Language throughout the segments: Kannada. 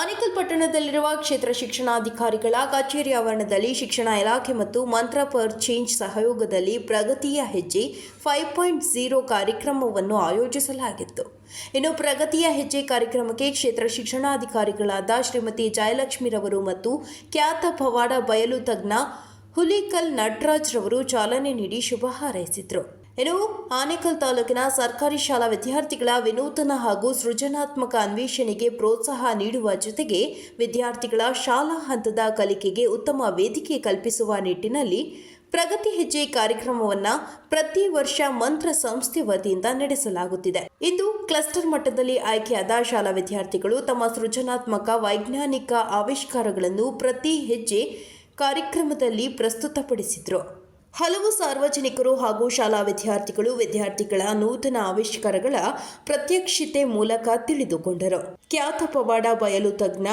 ಆನೇಕಲ್ ಪಟ್ಟಣದಲ್ಲಿರುವ ಕ್ಷೇತ್ರ ಶಿಕ್ಷಣಾಧಿಕಾರಿಗಳ ಕಚೇರಿ ಆವರಣದಲ್ಲಿ ಶಿಕ್ಷಣ ಇಲಾಖೆ ಮತ್ತು ಮಂತ್ರ ಪರ್ ಚೇಂಜ್ ಸಹಯೋಗದಲ್ಲಿ ಪ್ರಗತಿಯ ಹೆಜ್ಜೆ ಫೈವ್ ಪಾಯಿಂಟ್ ಝೀರೋ ಕಾರ್ಯಕ್ರಮವನ್ನು ಆಯೋಜಿಸಲಾಗಿತ್ತು. ಇನ್ನು ಪ್ರಗತಿಯ ಹೆಜ್ಜೆ ಕಾರ್ಯಕ್ರಮಕ್ಕೆ ಕ್ಷೇತ್ರ ಶಿಕ್ಷಣಾಧಿಕಾರಿಗಳಾದ ಶ್ರೀಮತಿ ಜಯಲಕ್ಷ್ಮಿರವರು ಮತ್ತು ಖ್ಯಾತ ಪವಾಡ ಬಯಲು ತಜ್ಞ ಹುಲಿಕಲ್ ನಟರಾಜ್ರವರು ಚಾಲನೆ ನೀಡಿ ಶುಭ ಹಾರೈಸಿದರು. ಇನ್ನು ಆನೇಕಲ್ ತಾಲೂಕಿನ ಸರ್ಕಾರಿ ಶಾಲಾ ವಿದ್ಯಾರ್ಥಿಗಳ ವಿನೂತನ ಹಾಗೂ ಸೃಜನಾತ್ಮಕ ಅನ್ವೇಷಣೆಗೆ ಪ್ರೋತ್ಸಾಹ ನೀಡುವ ಜೊತೆಗೆ ವಿದ್ಯಾರ್ಥಿಗಳ ಶಾಲಾ ಹಂತದ ಕಲಿಕೆಗೆ ಉತ್ತಮ ವೇದಿಕೆ ಕಲ್ಪಿಸುವ ನಿಟ್ಟಿನಲ್ಲಿ ಪ್ರಗತಿ ಹೆಜ್ಜೆ ಕಾರ್ಯಕ್ರಮವನ್ನು ಪ್ರತಿ ವರ್ಷ ಮಂತ್ರ ಸಂಸ್ಥೆ ವತಿಯಿಂದ ನಡೆಸಲಾಗುತ್ತಿದೆ. ಇಂದು ಕ್ಲಸ್ಟರ್ ಮಟ್ಟದಲ್ಲಿ ಆಯ್ಕೆಯಾದ ಶಾಲಾ ವಿದ್ಯಾರ್ಥಿಗಳು ತಮ್ಮ ಸೃಜನಾತ್ಮಕ, ವೈಜ್ಞಾನಿಕ ಆವಿಷ್ಕಾರಗಳನ್ನು ಪ್ರತಿ ಹೆಜ್ಜೆ ಕಾರ್ಯಕ್ರಮದಲ್ಲಿ ಪ್ರಸ್ತುತಪಡಿಸಿದರು. ಹಲವು ಸಾರ್ವಜನಿಕರು ಹಾಗೂ ಶಾಲಾ ವಿದ್ಯಾರ್ಥಿಗಳು ವಿದ್ಯಾರ್ಥಿಗಳ ನೂತನ ಆವಿಷ್ಕಾರಗಳ ಪ್ರತ್ಯಕ್ಷತೆ ಮೂಲಕ ತಿಳಿದುಕೊಂಡರು. ಖ್ಯಾತ ಪವಾಡ ಬಯಲು ತಜ್ಞ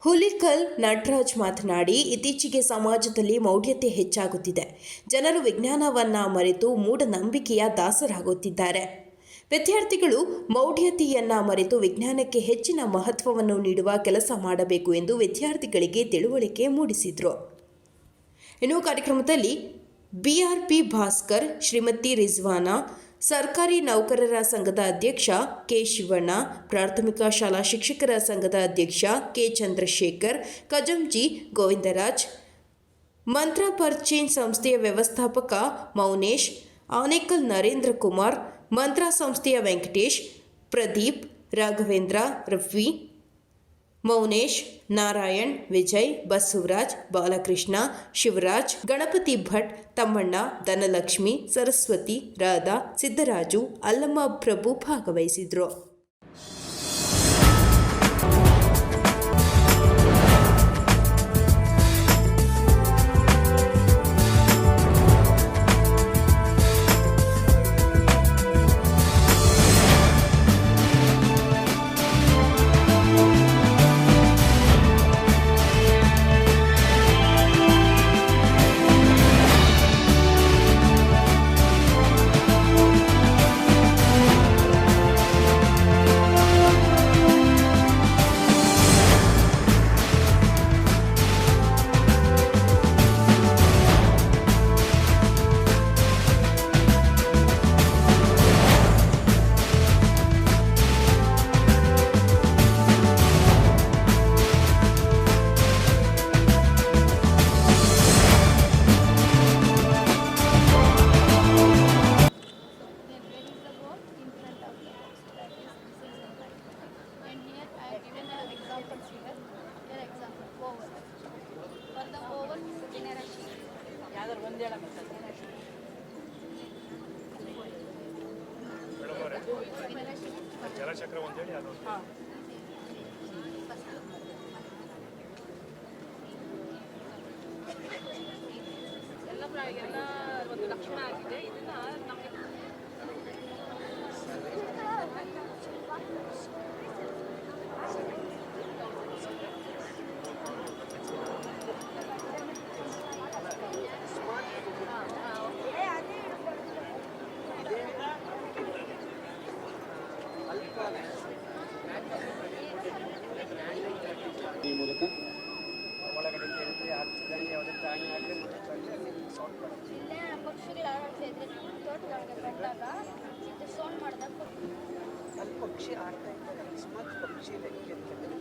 ಹುಲಿಕಲ್ ನಟರಾಜ್ ಮಾತನಾಡಿ, ಇತ್ತೀಚೆಗೆ ಸಮಾಜದಲ್ಲಿ ಮೌಢ್ಯತೆ ಹೆಚ್ಚಾಗುತ್ತಿದೆ. ಜನರು ವಿಜ್ಞಾನವನ್ನ ಮರೆತು ಮೂಢನಂಬಿಕೆಯ ದಾಸರಾಗುತ್ತಿದ್ದಾರೆ. ವಿದ್ಯಾರ್ಥಿಗಳು ಮೌಢ್ಯತೆಯನ್ನ ಮರೆತು ವಿಜ್ಞಾನಕ್ಕೆ ಹೆಚ್ಚಿನ ಮಹತ್ವವನ್ನು ನೀಡುವ ಕೆಲಸ ಮಾಡಬೇಕು ಎಂದು ವಿದ್ಯಾರ್ಥಿಗಳಿಗೆ ತಿಳುವಳಿಕೆ ಮೂಡಿಸಿದರು. ಇನ್ನು ಕಾರ್ಯಕ್ರಮದಲ್ಲಿ ಬಿಆರ್ಪಿ ಭಾಸ್ಕರ್ ಶ್ರೀಮತಿ ರಿಜ್ವಾನಾ ಸರ್ಕಾರಿ ನೌಕರರ ಸಂಘದ ಅಧ್ಯಕ್ಷ ಕೆ ಶಿವಣ್ಣ ಪ್ರಾಥಮಿಕ ಶಾಲಾ ಶಿಕ್ಷಕರ ಸಂಘದ ಅಧ್ಯಕ್ಷ ಕೆ ಚಂದ್ರಶೇಖರ್ ಕಜಂಜಿ ಗೋವಿಂದರಾಜ್ ಮಂತ್ರ ಪರ್ಚೇಂಜ್ ಸಂಸ್ಥೆಯ ವ್ಯವಸ್ಥಾಪಕ ಮೌನೇಶ್ ಆನೇಕಲ್ ನರೇಂದ್ರ ಕುಮಾರ್ ಮಂತ್ರ ಸಂಸ್ಥೆಯ ವೆಂಕಟೇಶ್ ಪ್ರದೀಪ್ ರಾಘವೇಂದ್ರ ರಫಿ ಮೌನೇಶ್, ನಾರಾಯಣ್, ವಿಜಯ್, ಬಸವರಾಜ್, ಬಾಲಕೃಷ್ಣ, ಶಿವರಾಜ್, ಗಣಪತಿ ಭಟ್, ತಮ್ಮಣ್ಣ, ಧನಲಕ್ಷ್ಮಿ, ಸರಸ್ವತಿ, ರಾಧಾ, ಸಿದ್ದರಾಜು, ಅಲ್ಲಮ್ಮ ಪ್ರಭು ಭಾಗವಹಿಸಿದ್ರು. ಹಾಂ. ಎಲ್ಲ ಪ್ರ- ಎಲ್ಲ ಒಂದು ಲಕ್ಷಣ ಆಗಿದೆ ಇದನ್ನ ನಮಗೆ ಮೂಲಕ ಒಳಗಡೆ ಕೇಳಿದ್ರೆ ಹಚ್ಚಿದಂಗೆ ಯಾವುದೇ ಪ್ರಾಣಿ ಆಗಲಿ ಸೌಂಡ್ ಬರುತ್ತೆ ಇಲ್ಲೇ ಪಕ್ಷಿಗಳು ಆಡಾಡ್ತಾ ಇದ್ರೆ ತೋಟದೊಳಗೆ ಬಂದಾಗ ಇದು ಸೌಂಡ್ ಮಾಡಿದಾಗ ಅಲ್ಲಿ ಪಕ್ಷಿ ಆಡ್ತಾ ಇದ್ದಾಗ ಅಕಸ್ಮಾತ್ ಪಕ್ಷಿ ರೆಕ್ಕೆ ಎತ್ತಿದ್ರೆ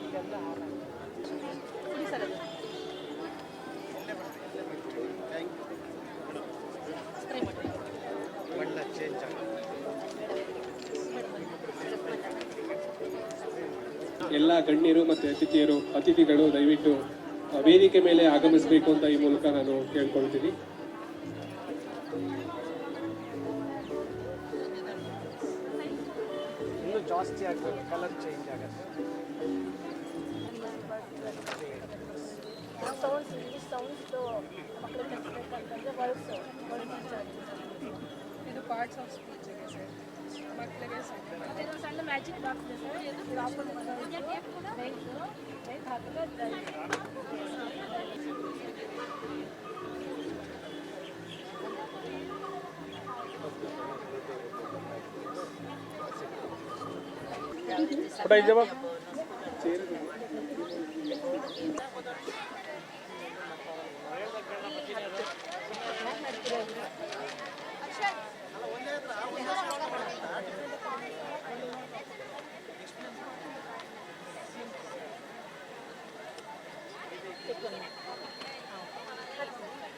ಈಗೆಲ್ಲ ಹಾರಾಗ್ತದೆ ಕುಡಿ ಸರ್ ಅದು ಸ್ಪ್ರೇ ಮಾಡಿ ಬಣ್ಣ ಚೇಂಜ್ ಆಗುತ್ತೆ ಎಲ್ಲ ಗಣ್ಯರು ಮತ್ತು ಅತಿಥಿಯರು ಅತಿಥಿಗಳು ದಯವಿಟ್ಟು ವೇದಿಕೆ ಮೇಲೆ ಆಗಮಿಸಬೇಕು ಅಂತ ಈ ಮೂಲಕ ನಾನು ಕೇಳ್ಕೊಳ್ತೀನಿ. ಇನ್ನೂ ಜಾಸ್ತಿ ಆಗಬೇಕು ಕಲರ್ ಚೇಂಜ್ ಆಗುತ್ತೆ. ಸೌಂಡ್ಸ್ ಇಲ್ಲಿ ಸೌಂಡ್ಸ್ದು ಮಕ್ಕಳು ಕಲಿಸ್ಬೇಕಂತಂದ್ರೆ ವರ್ಡ್ಸ್ ಇದು ಪಾರ್ಟ್ಸ್ ಆಫ್ ಸ್ಪೀಚಿಗೆ ಸರ್ ಮಕ್ಕಳಿಗೆ ಇದೊಂದು ಸಣ್ಣ ಮ್ಯಾಜಿಕ್ ಬಾಕ್ಸ್ ಇದೆ ಸರ್ ಇದು ಡ್ರಾಪರ್ ರೈಟ್ ರೈಟ್ ಹಾಕಿದ್ರೆ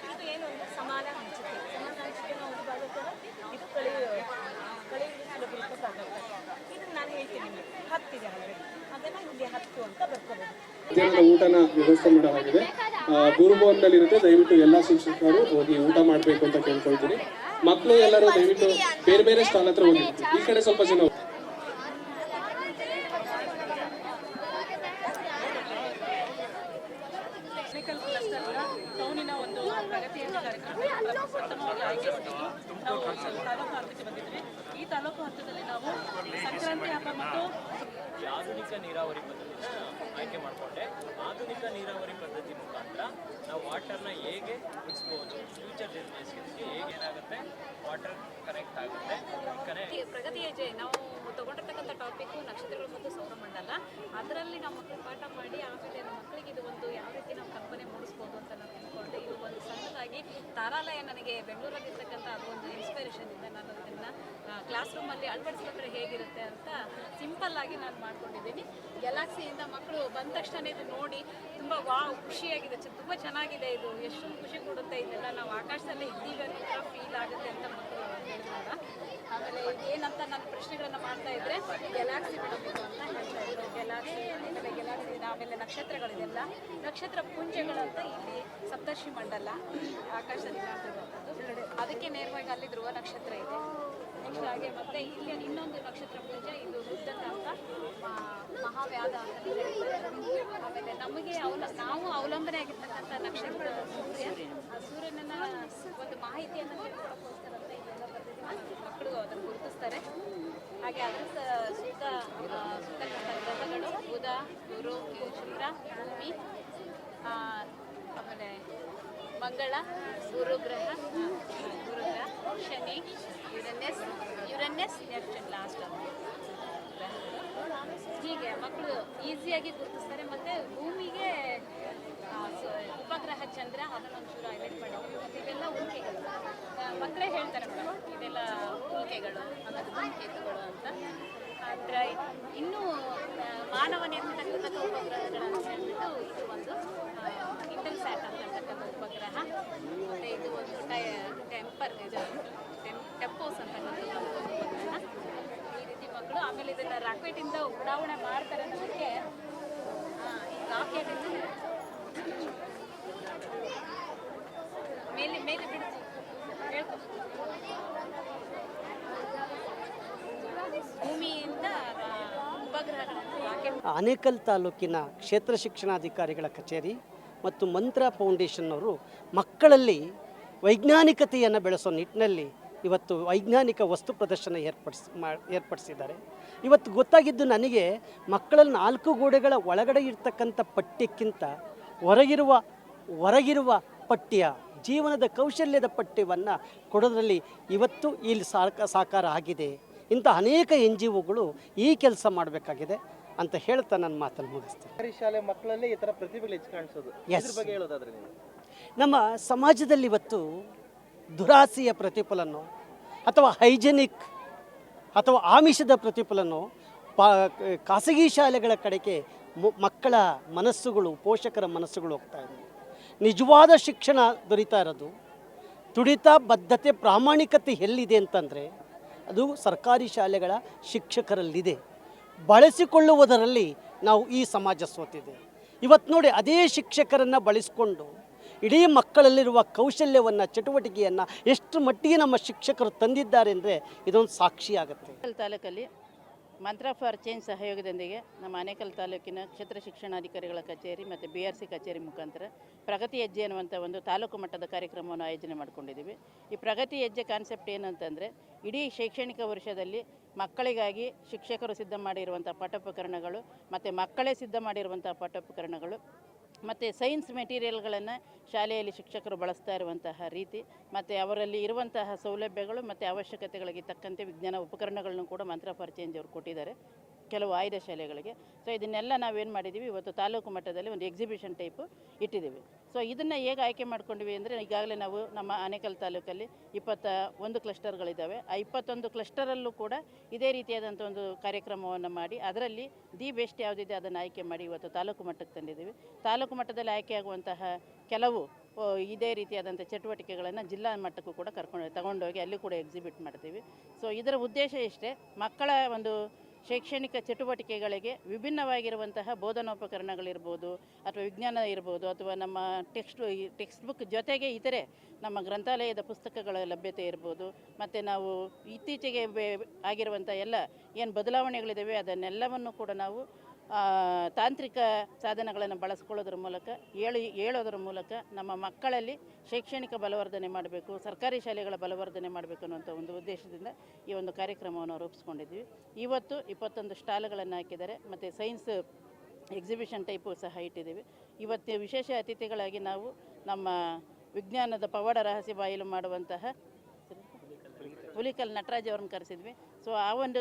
ಇದು ಏನು ಅಂದ್ರೆ ಸಮಾನ ಹಂಚಿಕೆ ಸಮಾನ ಹಂಚಿಕೆ ನಾವು ಒಂದು ಭಾಗಕ್ಕೆ ಇದು ಕಳಿ ಕಳೆಯುವುದು ಸುಲಭ ಗೊತ್ತಾಗುತ್ತೆ ಇದನ್ನ ನಾನು ಹೇಳ್ತೀನಿ ನಿಮಗೆ ಹತ್ತಿದೆ ಆಲ್ರೆಡಿ ಅದನ್ನು ಇಲ್ಲಿ ಹತ್ತು ಅಂತ ಬರ್ಕೋಬೋದು ಮಧ್ಯಾಹ್ನದ ಊಟನ ವ್ಯವಸ್ಥೆ ಮಾಡಲಾಗಿದೆ. ಗುರುಭವನದಲ್ಲಿರುತ್ತೆ ದಯವಿಟ್ಟು ಎಲ್ಲ ಶಿಕ್ಷಕರು ಹೋಗಿ ಊಟ ಮಾಡಬೇಕು ಅಂತ ಕೇಳ್ಕೊಳ್ತೀನಿ ಮಕ್ಕಳು ಎಲ್ಲರೂ ದಯವಿಟ್ಟು ಬೇರೆ ಬೇರೆ ಸ್ಥಾನ ಹತ್ರ ಹೋಗಿ. ಈ ಕಡೆ ಸ್ವಲ್ಪ ಜನ ಹೋಗಿ. ಟೆಕ್ನಿಕಲ್ ಕ್ಲಸ್ಟರ್ನ ಟೌನಿನ ಒಂದು ಪ್ರಗತಿ ಹೆಜ್ಜೆ ಕಾರ್ಯಕ್ರಮ ಪ್ರಪ್ರಥಮವಾಗಿ ಆಯ್ಕೆಗೊಂಡಿದ್ದು ನಾವು ತಾಲೂಕು ಹಂತಕ್ಕೆ ಬಂದಿದ್ವಿ ಈ ತಾಲೂಕು ಹಂತದಲ್ಲಿ ನಾವು ಸಂಕ್ರಾಂತಿ ಹಬ್ಬ ಮತ್ತು ಈ ಆಧುನಿಕ ನೀರಾವರಿ ಪದ್ಧತಿನ ಆಯ್ಕೆ ಮಾಡಿಕೊಂಡೆ ಆಧುನಿಕ ನೀರಾವರಿ ಪದ್ಧತಿ ಮುಖಾಂತರ ನಾವು ವಾಟರ್ನ ಹೇಗೆ ಉಳಿಸ್ಬೋದು ಫ್ಯೂಚರ್ ಜನ್ರೇಷನ್ಸ್ಗೆ ಹೇಗೆ ಏನಾಗುತ್ತೆ ವಾಟರ್ ಕನೆಕ್ಟ್ ಆಗುತ್ತೆ ಕನೆ ಈ ಪ್ರಗತಿ ಹೆಜ್ಜೆ ನಾವು ತಗೊಂಡಿರ್ತಕ್ಕಂಥ ಟಾಪಿಕ್ಕು ನಕ್ಷತ್ರಗಳು ಮತ್ತು ಸೌರಮಂಡಲ ಅದರಲ್ಲಿ ನಮ್ಮ ಮಕ್ಕಳು ಪಾಠ ಮಾಡಿ ಆಮೇಲೆ ನಮ್ಮ ಮಕ್ಕಳಿಗೆ ಇದು ಒಂದು ಯಾವ ರೀತಿ ನಾವು ಕಲ್ಪನೆ ಮೂಡಿಸ್ಬೋದು ಅಂತ ನಾನು ತಿಳ್ಕೊಂಡೆ ಇದು ಒಂದು ಸಣ್ಣದಾಗಿ ತಾರಾಲಯ ನನಗೆ ಬೆಂಗಳೂರಲ್ಲಿ ಇರ್ತಕ್ಕಂಥ ಅದು ಒಂದು ಇನ್ಸ್ಪಿರೇಷನ್ ಇದೆ ನಾನು ಅದನ್ನು ಕ್ಲಾಸ್ ರೂಮಲ್ಲಿ ಅಳವಡಿಸಿದ್ರೆ ಹೇಗಿರುತ್ತೆ ಅಂತ ಸಿಂಪಲ್ ಆಗಿ ನಾನು ಮಾಡ್ಕೊಂಡಿದ್ದೀನಿ. ಗ್ಯಾಲಾಕ್ಸಿಯಿಂದ ಮಕ್ಕಳು ಬಂದ ತಕ್ಷಣ ಇದು ನೋಡಿ ತುಂಬ ವಾ ಖುಷಿಯಾಗಿದೆ. ತುಂಬ ಚೆನ್ನಾಗಿದೆ ಇದು. ಎಷ್ಟು ಖುಷಿ ಕೊಡುತ್ತೆ ಇದೆಲ್ಲ ನಾವು ಆಕಾಶದಲ್ಲಿ ಇದ್ದೀವಿ ಅನ್ನೋ ಫೀಲ್ ಆಗುತ್ತೆ ಅಂತ ಮಕ್ಕಳು ಹೇಳಿದಾಗ ಆಮೇಲೆ ಏನಂತ ನಾನು ಪ್ರಶ್ನೆಗಳನ್ನು ಮಾಡ್ತಾ ಇದ್ರೆ ಗ್ಯಾಲಾಕ್ಸಿ ಬಿಡಬೇಕು ಅಂತ ಹೇಳ್ತಾ ಇದ್ರು. ಗ್ಯಾಲಾಕ್ಸಿ ಆಮೇಲೆ ಗ್ಯಾಲಾಕ್ಸಿ ಆಮೇಲೆ ನಕ್ಷತ್ರಗಳಿದೆಲ್ಲ. ನಕ್ಷತ್ರ ಪುಂಜಗಳಂತ ಇಲ್ಲಿ ಸಪ್ತರ್ಷಿ ಮಂಡಲ ಆಕಾಶದಲ್ಲಿ ಕಾಣ್ತಿರುವಂಥದ್ದು ಅದಕ್ಕೆ ನೇರವಾಗಿ ಅಲ್ಲಿ ಧ್ರುವ ನಕ್ಷತ್ರ ಇದೆ. ನೆಕ್ಸ್ಟ್ ಹಾಗೆ ಮತ್ತೆ ಇಲ್ಲಿ ಇನ್ನೊಂದು ನಕ್ಷತ್ರ ಪೂಜೆ, ಇದು ಬುದ್ಧನ ಮಹಾವ್ಯಾದ ಅಂತ ಆಮೇಲೆ ನಮಗೆ ಅವಲ, ನಾವು ಅವಲಂಬನೆ ಆಗಿರ್ತಕ್ಕಂಥ ನಕ್ಷತ್ರ ಸೂರ್ಯ. ಆ ಸೂರ್ಯನ ಒಂದು ಮಾಹಿತಿಯನ್ನು ತಿಳ್ಕೊಳ್ಳೋಕ್ಕೋಸ್ಕರ ಅಂತ ಇದೆಲ್ಲ ಮಕ್ಕಳು ಅದನ್ನು ಗುರುತಿಸ್ತಾರೆ. ಹಾಗೆ ಅದರ ಸುತ್ತ ಸುತ್ತಕ್ಕಂಥ ಗ್ರಹಗಳು ಬುಧ, ಗುರು ಶುಕ್ರ, ಭೂಮಿ ಆಮೇಲೆ ಮಂಗಳ, ಗುರುಗ್ರಹ ಗುರುಗ್ರಹ, ಶನಿ, ಯುರನೆಸ್ ಯುರನೆಸ್, ನೆಪ್ಚೂನ್ ಲಾಸ್ಟ್ ಹೀಗೆ ಮಕ್ಕಳು ಈಸಿಯಾಗಿ ಗುರುತಿಸ್ತಾರೆ ಮತ್ತು ಭೂಮಿಗೆ ಉಪಗ್ರಹ ಚಂದ್ರ ಅದನ್ನೊಂಚೂರು ಹೈಲೈಟ್ ಮಾಡಿದ್ದೀವಿ ಇದೆಲ್ಲ ಇವೆಲ್ಲ ಮಕ್ಕಳೇ ಹೇಳ್ತಾರೆ ಮೇಡಮ್, ಇದೆಲ್ಲ ಉಲ್ಕೆಗಳು ಆಮೇಲೆ ಸಂಕೇತಗಳು ಅಂತ. ಅಂದರೆ ಇನ್ನೂ ಮಾನವ ನಿರ್ಮಿತಕ್ಕಂಥ ಉಪಗ್ರಹಗಳು ಅಂತ ಹೇಳ್ಬಿಟ್ಟು ಇದು ಒಂದು ಸ್ಯಾಟ್ ಅಂತಕ್ಕಂಥ ಉಪಗ್ರಹ ಮತ್ತು ಇದು ಒಂದು ಟೈ ಟೆಂಪರ್ ಇದು ಟೆಂಪ್ ಟೆಂಪೋಸ್ ಅಂತಕ್ಕಂಥ ಒಂದು ಉಪಗ್ರಹ ಈ ರೀತಿ ಮಕ್ಕಳು ಆಮೇಲೆ ಇದನ್ನು ರಾಕೆಟಿಂದ ಉಡಾವಣೆ ಮಾಡ್ತಾರೆ ಅನ್ನೋದಕ್ಕೆ ರಾಕೆಟ್ ಮೇಲೆ ಮೇಲೆ ಬಿಡ್ತು ಭೂಮಿಯಿಂದ ಆನೇಕಲ್ ತಾಲೂಕಿನ ಕ್ಷೇತ್ರ ಶಿಕ್ಷಣಾಧಿಕಾರಿಗಳ ಕಚೇರಿ ಮತ್ತು ಮಂತ್ರ ಫೌಂಡೇಶನ್ನವರು ಮಕ್ಕಳಲ್ಲಿ ವೈಜ್ಞಾನಿಕತೆಯನ್ನು ಬೆಳೆಸೋ ನಿಟ್ಟಿನಲ್ಲಿ ಇವತ್ತು ವೈಜ್ಞಾನಿಕ ವಸ್ತು ಪ್ರದರ್ಶನ ಏರ್ಪಡಿಸ್ ಮಾ ಏರ್ಪಡಿಸಿದ್ದಾರೆ. ಇವತ್ತು ಗೊತ್ತಾಗಿದ್ದು ನನಗೆ ಮಕ್ಕಳಲ್ಲಿ ನಾಲ್ಕು ಗೋಡೆಗಳ ಒಳಗಡೆ ಇರ್ತಕ್ಕಂಥ ಪಠ್ಯಕ್ಕಿಂತ ಹೊರಗಿರುವ ಹೊರಗಿರುವ ಪಠ್ಯ, ಜೀವನದ ಕೌಶಲ್ಯದ ಪಠ್ಯವನ್ನು ಕೊಡೋದ್ರಲ್ಲಿ ಇವತ್ತು ಇಲ್ಲಿ ಸಾಕ, ಸಾಕಾರ ಆಗಿದೆ. ಇಂಥ ಅನೇಕ ಎನ್ ಜಿ ಒಗಳು ಈ ಕೆಲಸ ಮಾಡಬೇಕಾಗಿದೆ. ಅಂತ ಹೇಳ್ತಾ ನನ್ನ ಮಾತನ್ನು ಮುಗಿಸ್ತೇನೆ. ಸರ್ಕಾರಿ ಶಾಲೆ ಮಕ್ಕಳಲ್ಲೇ ಈ ಥರ ಪ್ರತಿಭೆಗಳು ಹೆಚ್ಚು ಕಾಣಿಸೋದು. Yes. ಇದ್ರ ಬಗ್ಗೆ ಹೇಳೋದಾದ್ರೆ ನೀವು. ನಮ್ಮ ಸಮಾಜದಲ್ಲಿ ಇವತ್ತು ದುರಾಸೆಯ ಪ್ರತಿಫಲನೋ ಅಥವಾ ಹೈಜೆನಿಕ್ ಅಥವಾ ಆಮಿಷದ ಪ್ರತಿಫಲನೋ ಪಾ ಖಾಸಗಿ ಶಾಲೆಗಳ ಕಡೆಗೆ ಮು- ಮಕ್ಕಳ ಮನಸ್ಸುಗಳು ಪೋಷಕರ ಮನಸ್ಸುಗಳು ಹೋಗ್ತಾ ಇದೆ ನಿಜವಾದ ಶಿಕ್ಷಣ ದೊರೀತಾ ಇರೋದು ತುಡಿತ ಬದ್ಧತೆ ಪ್ರಾಮಾಣಿಕತೆ ಎಲ್ಲಿದೆ ಅಂತಂದರೆ ಅದು ಸರ್ಕಾರಿ ಶಾಲೆಗಳ ಶಿಕ್ಷಕರಲ್ಲಿದೆ. ಬಳಸಿಕೊಳ್ಳುವುದರಲ್ಲಿ ನಾವು ಈ ಸಮಾಜ ಸೋತಿದೆ. ಇವತ್ತು ನೋಡಿ ಅದೇ ಶಿಕ್ಷಕರನ್ನು ಬಳಸಿಕೊಂಡು ಇಡೀ ಮಕ್ಕಳಲ್ಲಿರುವ ಕೌಶಲ್ಯವನ್ನು, ಚಟುವಟಿಕೆಯನ್ನು ಎಷ್ಟು ಮಟ್ಟಿಗೆ ನಮ್ಮ ಶಿಕ್ಷಕರು ತಂದಿದ್ದಾರೆ ಅಂದರೆ ಇದೊಂದು ಸಾಕ್ಷಿಯಾಗುತ್ತೆ ತಾಲೂಕಲ್ಲಿ ಮಂತ್ರ ಫಾರ್ ಚೇಂಜ್ ಸಹಯೋಗದೊಂದಿಗೆ ನಮ್ಮ ಆನೇಕಲ್ ತಾಲೂಕಿನ ಕ್ಷೇತ್ರ ಶಿಕ್ಷಣಾಧಿಕಾರಿಗಳ ಕಚೇರಿ ಮತ್ತು ಬಿ ಆರ್ ಸಿ ಕಚೇರಿ ಮುಖಾಂತರ ಪ್ರಗತಿ ಹೆಜ್ಜೆ ಅನ್ನುವಂಥ ಒಂದು ತಾಲೂಕು ಮಟ್ಟದ ಕಾರ್ಯಕ್ರಮವನ್ನು ಆಯೋಜನೆ ಮಾಡ್ಕೊಂಡಿದ್ದೀವಿ. ಈ ಪ್ರಗತಿ ಹೆಜ್ಜೆ ಕಾನ್ಸೆಪ್ಟ್ ಏನಂತಂದರೆ, ಇಡೀ ಶೈಕ್ಷಣಿಕ ವರ್ಷದಲ್ಲಿ ಮಕ್ಕಳಿಗಾಗಿ ಶಿಕ್ಷಕರು ಸಿದ್ಧ ಮಾಡಿರುವಂಥ ಪಠೋಪಕರಣಗಳು ಮತ್ತು ಮಕ್ಕಳೇ ಸಿದ್ಧ ಮಾಡಿರುವಂಥ ಪಾಠೋಪಕರಣಗಳು ಮತ್ತು ಸೈನ್ಸ್ ಮೆಟೀರಿಯಲ್ಗಳನ್ನು ಶಾಲೆಯಲ್ಲಿ ಶಿಕ್ಷಕರು ಬಳಸ್ತಾ ಇರುವಂತಹ ರೀತಿ, ಮತ್ತು ಅವರಲ್ಲಿ ಇರುವಂತಹ ಸೌಲಭ್ಯಗಳು ಮತ್ತು ಅವಶ್ಯಕತೆಗಳಿಗೆ ತಕ್ಕಂತೆ ವಿಜ್ಞಾನ ಉಪಕರಣಗಳನ್ನು ಕೂಡ ಮಂತ್ರ ಫಾರ್ ಚೇಂಜ್ ಅವರು ಕೊಟ್ಟಿದ್ದಾರೆ. ಕೆಲವು ಆಯ್ದ ಶಾಲೆಗಳಿಗೆ. ಸೊ ಇದನ್ನೆಲ್ಲ ನಾವೇನು ಮಾಡಿದ್ದೀವಿ ಇವತ್ತು ತಾಲೂಕು ಮಟ್ಟದಲ್ಲಿ ಒಂದು ಎಕ್ಸಿಬಿಷನ್ ಟೈಪು ಇಟ್ಟಿದ್ದೀವಿ ಸೊ ಇದನ್ನು ಹೇಗೆ ಆಯ್ಕೆ ಮಾಡ್ಕೊಂಡಿವಿ ಅಂದರೆ, ಈಗಾಗಲೇ ನಾವು ನಮ್ಮ ಆನೇಕಲ್ ತಾಲೂಕಲ್ಲಿ ಇಪ್ಪತ್ತ ಒಂದು ಕ್ಲಸ್ಟರ್ಗಳಿದ್ದಾವೆ ಆ ಇಪ್ಪತ್ತೊಂದು ಕ್ಲಸ್ಟರಲ್ಲೂ ಕೂಡ ಇದೇ ರೀತಿಯಾದಂಥ ಒಂದು ಕಾರ್ಯಕ್ರಮವನ್ನು ಮಾಡಿ, ಅದರಲ್ಲಿ ದಿ ಬೆಸ್ಟ್ ಯಾವುದಿದೆ ಅದನ್ನು ಆಯ್ಕೆ ಮಾಡಿ ಇವತ್ತು ತಾಲೂಕು ಮಟ್ಟಕ್ಕೆ ತಂದಿದ್ದೀವಿ. ತಾಲೂಕು ಮಟ್ಟದಲ್ಲಿ ಆಯ್ಕೆಯಾಗುವಂತಹ ಕೆಲವು ಇದೇ ರೀತಿಯಾದಂಥ ಚಟುವಟಿಕೆಗಳನ್ನು ಜಿಲ್ಲಾ ಮಟ್ಟಕ್ಕೂ ಕೂಡ ಕರ್ಕೊಂಡು, ತಗೊಂಡೋಗಿ ಅಲ್ಲಿ ಕೂಡ ಎಕ್ಸಿಬಿಟ್ ಮಾಡ್ತೀವಿ. ಸೊ ಇದರ ಉದ್ದೇಶ ಇಷ್ಟೇ. ಮಕ್ಕಳ ಒಂದು ಶೈಕ್ಷಣಿಕ ಚಟುವಟಿಕೆಗಳಿಗೆ ವಿಭಿನ್ನವಾಗಿರುವಂತಹ ಬೋಧನೋಪಕರಣಗಳಿರ್ಬೋದು ಅಥವಾ ವಿಜ್ಞಾನ ಇರ್ಬೋದು ಅಥವಾ ನಮ್ಮ ಟೆಕ್ಸ್ಟ್ ಟೆಕ್ಸ್ಟ್ ಬುಕ್ ಜೊತೆಗೆ ಇತರೆ ನಮ್ಮ ಗ್ರಂಥಾಲಯದ ಪುಸ್ತಕಗಳ ಲಭ್ಯತೆ ಇರ್ಬೋದು. ಮತ್ತು ನಾವು ಇತ್ತೀಚೆಗೆ ಆಗಿರುವಂಥ ಎಲ್ಲ ಏನು ಬದಲಾವಣೆಗಳಿದ್ದಾವೆ ಅದನ್ನೆಲ್ಲವನ್ನು ಕೂಡ ನಾವು ತಾಂತ್ರಿಕ ಸಾಧನಗಳನ್ನು ಬಳಸ್ಕೊಳ್ಳೋದ್ರ ಮೂಲಕ, ಹೇಳಿ, ಹೇಳೋದ್ರ ಮೂಲಕ ನಮ್ಮ ಮಕ್ಕಳಲ್ಲಿ ಶೈಕ್ಷಣಿಕ ಬಲವರ್ಧನೆ ಮಾಡಬೇಕು, ಸರ್ಕಾರಿ ಶಾಲೆಗಳ ಬಲವರ್ಧನೆ ಮಾಡಬೇಕು ಅನ್ನುವಂಥ ಒಂದು ಉದ್ದೇಶದಿಂದ ಈ ಒಂದು ಕಾರ್ಯಕ್ರಮವನ್ನು ರೂಪಿಸ್ಕೊಂಡಿದ್ವಿ ಇವತ್ತು ಇಪ್ಪತ್ತೊಂದು ಸ್ಟಾಲ್ಗಳನ್ನು ಹಾಕಿದ್ದಾರೆ, ಮತ್ತು ಸೈನ್ಸ್ ಎಕ್ಸಿಬಿಷನ್ ಟೈಪು ಸಹ ಇಟ್ಟಿದ್ದೀವಿ. ಇವತ್ತು ವಿಶೇಷ ಅತಿಥಿಗಳಾಗಿ ನಾವು ನಮ್ಮ ವಿಜ್ಞಾನದ ಪವಾಡ ರಹಸ್ಯ ಬಾಯಿಲು ಮಾಡುವಂತಹ ಹುಲಿಕಲ್ ನಟರಾಜ್ ಅವ್ರನ್ನ ಕರೆಸಿದ್ವಿ. ಸೊ ಆ ಒಂದು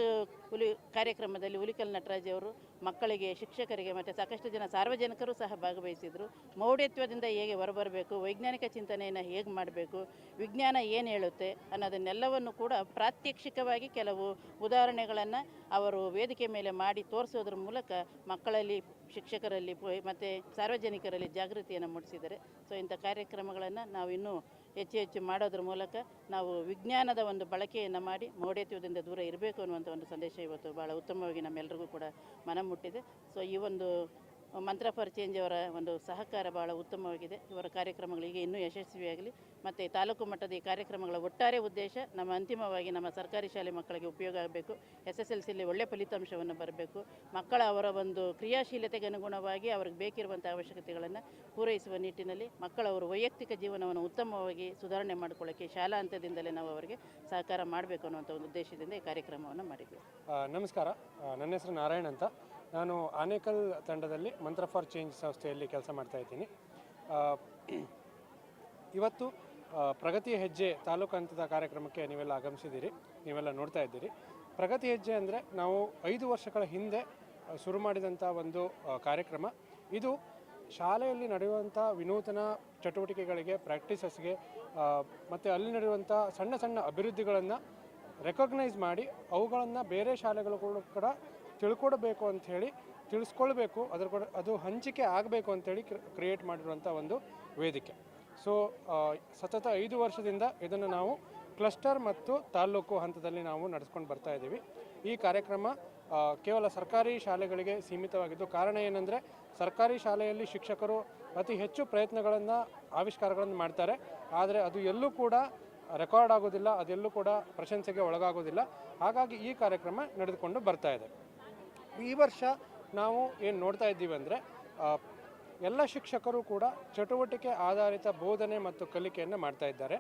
ಹುಲಿ ಕಾರ್ಯಕ್ರಮದಲ್ಲಿ ಹುಲಿಕಲ್ ನಟರಾಜ್ ಅವರು ಮಕ್ಕಳಿಗೆ, ಶಿಕ್ಷಕರಿಗೆ ಮತ್ತು ಸಾಕಷ್ಟು ಜನ ಸಾರ್ವಜನಿಕರು ಸಹ ಭಾಗವಹಿಸಿದರು. ಮೌಢ್ಯತ್ವದಿಂದ ಹೇಗೆ ಹೊರಬರಬೇಕು, ವೈಜ್ಞಾನಿಕ ಚಿಂತನೆಯನ್ನು ಹೇಗೆ ಮಾಡಬೇಕು, ವಿಜ್ಞಾನ ಏನು ಹೇಳುತ್ತೆ ಅನ್ನೋದನ್ನೆಲ್ಲವನ್ನು ಕೂಡ ಪ್ರಾತ್ಯಕ್ಷಿಕವಾಗಿ ಕೆಲವು ಉದಾಹರಣೆಗಳನ್ನು ಅವರು ವೇದಿಕೆ ಮೇಲೆ ಮಾಡಿ ತೋರಿಸೋದ್ರ ಮೂಲಕ ಮಕ್ಕಳಲ್ಲಿ, ಶಿಕ್ಷಕರಲ್ಲಿ, ಮತ್ತು ಸಾರ್ವಜನಿಕರಲ್ಲಿ ಜಾಗೃತಿಯನ್ನು ಮೂಡಿಸಿದ್ದಾರೆ. ಸೊ ಇಂಥ ಕಾರ್ಯಕ್ರಮಗಳನ್ನು ನಾವು ಇನ್ನೂ ಹೆಚ್ಚು ಹೆಚ್ಚು ಮಾಡೋದ್ರ ಮೂಲಕ ನಾವು ವಿಜ್ಞಾನದ ಒಂದು ಬಳಕೆಯನ್ನು ಮಾಡಿ ಮೌಢ್ಯತ್ವದಿಂದ ದೂರ ಇರಬೇಕು ಅನ್ನುವಂಥ ಒಂದು ಸಂದೇಶ ಇವತ್ತು ಭಾಳ ಉತ್ತಮವಾಗಿ ನಮ್ಮೆಲ್ಲರಿಗೂ ಕೂಡ ಮನ ಮುಟ್ಟಿದೆ. ಸೊ ಈ ಒಂದು ಮಂತ್ರ ಫಾರ್ ಚೇಂಜ್ ಅವರ ಒಂದು ಸಹಕಾರ ಭಾಳ ಉತ್ತಮವಾಗಿದೆ. ಇವರ ಕಾರ್ಯಕ್ರಮಗಳಿಗೆ ಇನ್ನೂ ಯಶಸ್ವಿಯಾಗಲಿ. ಮತ್ತು ತಾಲೂಕು ಮಟ್ಟದ ಈ ಕಾರ್ಯಕ್ರಮಗಳ ಒಟ್ಟಾರೆ ಉದ್ದೇಶ ನಮ್ಮ ಅಂತಿಮವಾಗಿ ನಮ್ಮ ಸರ್ಕಾರಿ ಶಾಲೆ ಮಕ್ಕಳಿಗೆ ಉಪಯೋಗ ಆಗಬೇಕು. ಎಸ್ ಎಸ್ ಎಲ್ ಸಿಲಿ ಒಳ್ಳೆಯ ಫಲಿತಾಂಶವನ್ನು ಬರಬೇಕು. ಮಕ್ಕಳ ಅವರ ಒಂದು ಕ್ರಿಯಾಶೀಲತೆಗೆ ಅನುಗುಣವಾಗಿ ಅವ್ರಿಗೆ ಬೇಕಿರುವಂಥ ಅವಶ್ಯಕತೆಗಳನ್ನು ಪೂರೈಸುವ ನಿಟ್ಟಿನಲ್ಲಿ ಮಕ್ಕಳ ಅವರ ವೈಯಕ್ತಿಕ ಜೀವನವನ್ನು ಉತ್ತಮವಾಗಿ ಸುಧಾರಣೆ ಮಾಡಿಕೊಳ್ಳೋಕ್ಕೆ ಶಾಲಾ ಹಂತದಿಂದಲೇ ನಾವು ಅವರಿಗೆ ಸಹಕಾರ ಮಾಡಬೇಕು ಅನ್ನುವಂಥ ಒಂದು ಉದ್ದೇಶದಿಂದ ಈ ಕಾರ್ಯಕ್ರಮವನ್ನು ಮಾಡಿದ್ವಿ. ನಮಸ್ಕಾರ. ನನ್ನ ಹೆಸರು ನಾರಾಯಣ್ ಅಂತ. ನಾನು ಆನೇಕಲ್ ತಂಡದಲ್ಲಿ ಮಂತ್ರ ಫಾರ್ ಚೇಂಜ್ ಸಂಸ್ಥೆಯಲ್ಲಿ ಕೆಲಸ ಮಾಡ್ತಾ ಇದ್ದೀನಿ. ಇವತ್ತು ಪ್ರಗತಿ ಹೆಜ್ಜೆ ತಾಲೂಕು ಹಂತದ ಕಾರ್ಯಕ್ರಮಕ್ಕೆ ನೀವೆಲ್ಲ ಆಗಮಿಸಿದ್ದೀರಿ, ನೀವೆಲ್ಲ ನೋಡ್ತಾ ಇದ್ದೀರಿ. ಪ್ರಗತಿ ಹೆಜ್ಜೆ ಅಂದರೆ ನಾವು ಐದು ವರ್ಷಗಳ ಹಿಂದೆ ಶುರು ಮಾಡಿದಂಥ ಒಂದು ಕಾರ್ಯಕ್ರಮ. ಇದು ಶಾಲೆಯಲ್ಲಿ ನಡೆಯುವಂಥ ವಿನೂತನ ಚಟುವಟಿಕೆಗಳಿಗೆ, ಪ್ರಾಕ್ಟೀಸಸ್ಗೆ ಮತ್ತು ಅಲ್ಲಿ ನಡೆಯುವಂಥ ಸಣ್ಣ ಸಣ್ಣ ಅಭಿವೃದ್ಧಿಗಳನ್ನು ರೆಕಗ್ನೈಸ್ ಮಾಡಿ ಅವುಗಳನ್ನು ಬೇರೆ ಶಾಲೆಗಳು ಕೂಡ ಕೂಡ ತಿಳ್ಕೊಡ್ಬೇಕು ಅಂಥೇಳಿ ತಿಳಿಸ್ಕೊಳ್ಬೇಕು. ಅದ್ರ ಕೂಡ ಅದು ಹಂಚಿಕೆ ಆಗಬೇಕು ಅಂಥೇಳಿ ಕ್ರಿಯೇಟ್ ಮಾಡಿರುವಂಥ ಒಂದು ವೇದಿಕೆ. ಸೊ ಸತತ ಐದು ವರ್ಷದಿಂದ ಇದನ್ನು ನಾವು ಕ್ಲಸ್ಟರ್ ಮತ್ತು ತಾಲ್ಲೂಕು ಹಂತದಲ್ಲಿ ನಾವು ನಡೆಸ್ಕೊಂಡು ಬರ್ತಾ ಇದ್ದೀವಿ. ಈ ಕಾರ್ಯಕ್ರಮ ಕೇವಲ ಸರ್ಕಾರಿ ಶಾಲೆಗಳಿಗೆ ಸೀಮಿತವಾಗಿದ್ದು, ಕಾರಣ ಏನಂದರೆ ಸರ್ಕಾರಿ ಶಾಲೆಯಲ್ಲಿ ಶಿಕ್ಷಕರು ಅತಿ ಹೆಚ್ಚು ಪ್ರಯತ್ನಗಳನ್ನು, ಆವಿಷ್ಕಾರಗಳನ್ನು ಮಾಡ್ತಾರೆ. ಆದರೆ ಅದು ಎಲ್ಲೂ ಕೂಡ ರೆಕಾರ್ಡ್ ಆಗೋದಿಲ್ಲ, ಅದೆಲ್ಲೂ ಕೂಡ ಪ್ರಶಂಸೆಗೆ ಒಳಗಾಗೋದಿಲ್ಲ. ಹಾಗಾಗಿ ಈ ಕಾರ್ಯಕ್ರಮ ನಡೆದುಕೊಂಡು ಬರ್ತಾ ಇದೆ. ಈ ವರ್ಷ ನಾವು ಏನು ನೋಡ್ತಾ ಇದ್ದೀವಿ ಅಂದರೆ ಎಲ್ಲ ಶಿಕ್ಷಕರು ಕೂಡ ಚಟುವಟಿಕೆ ಆಧಾರಿತ ಬೋಧನೆ ಮತ್ತು ಕಲಿಕೆಯನ್ನು ಮಾಡ್ತಾ ಇದ್ದಾರೆ.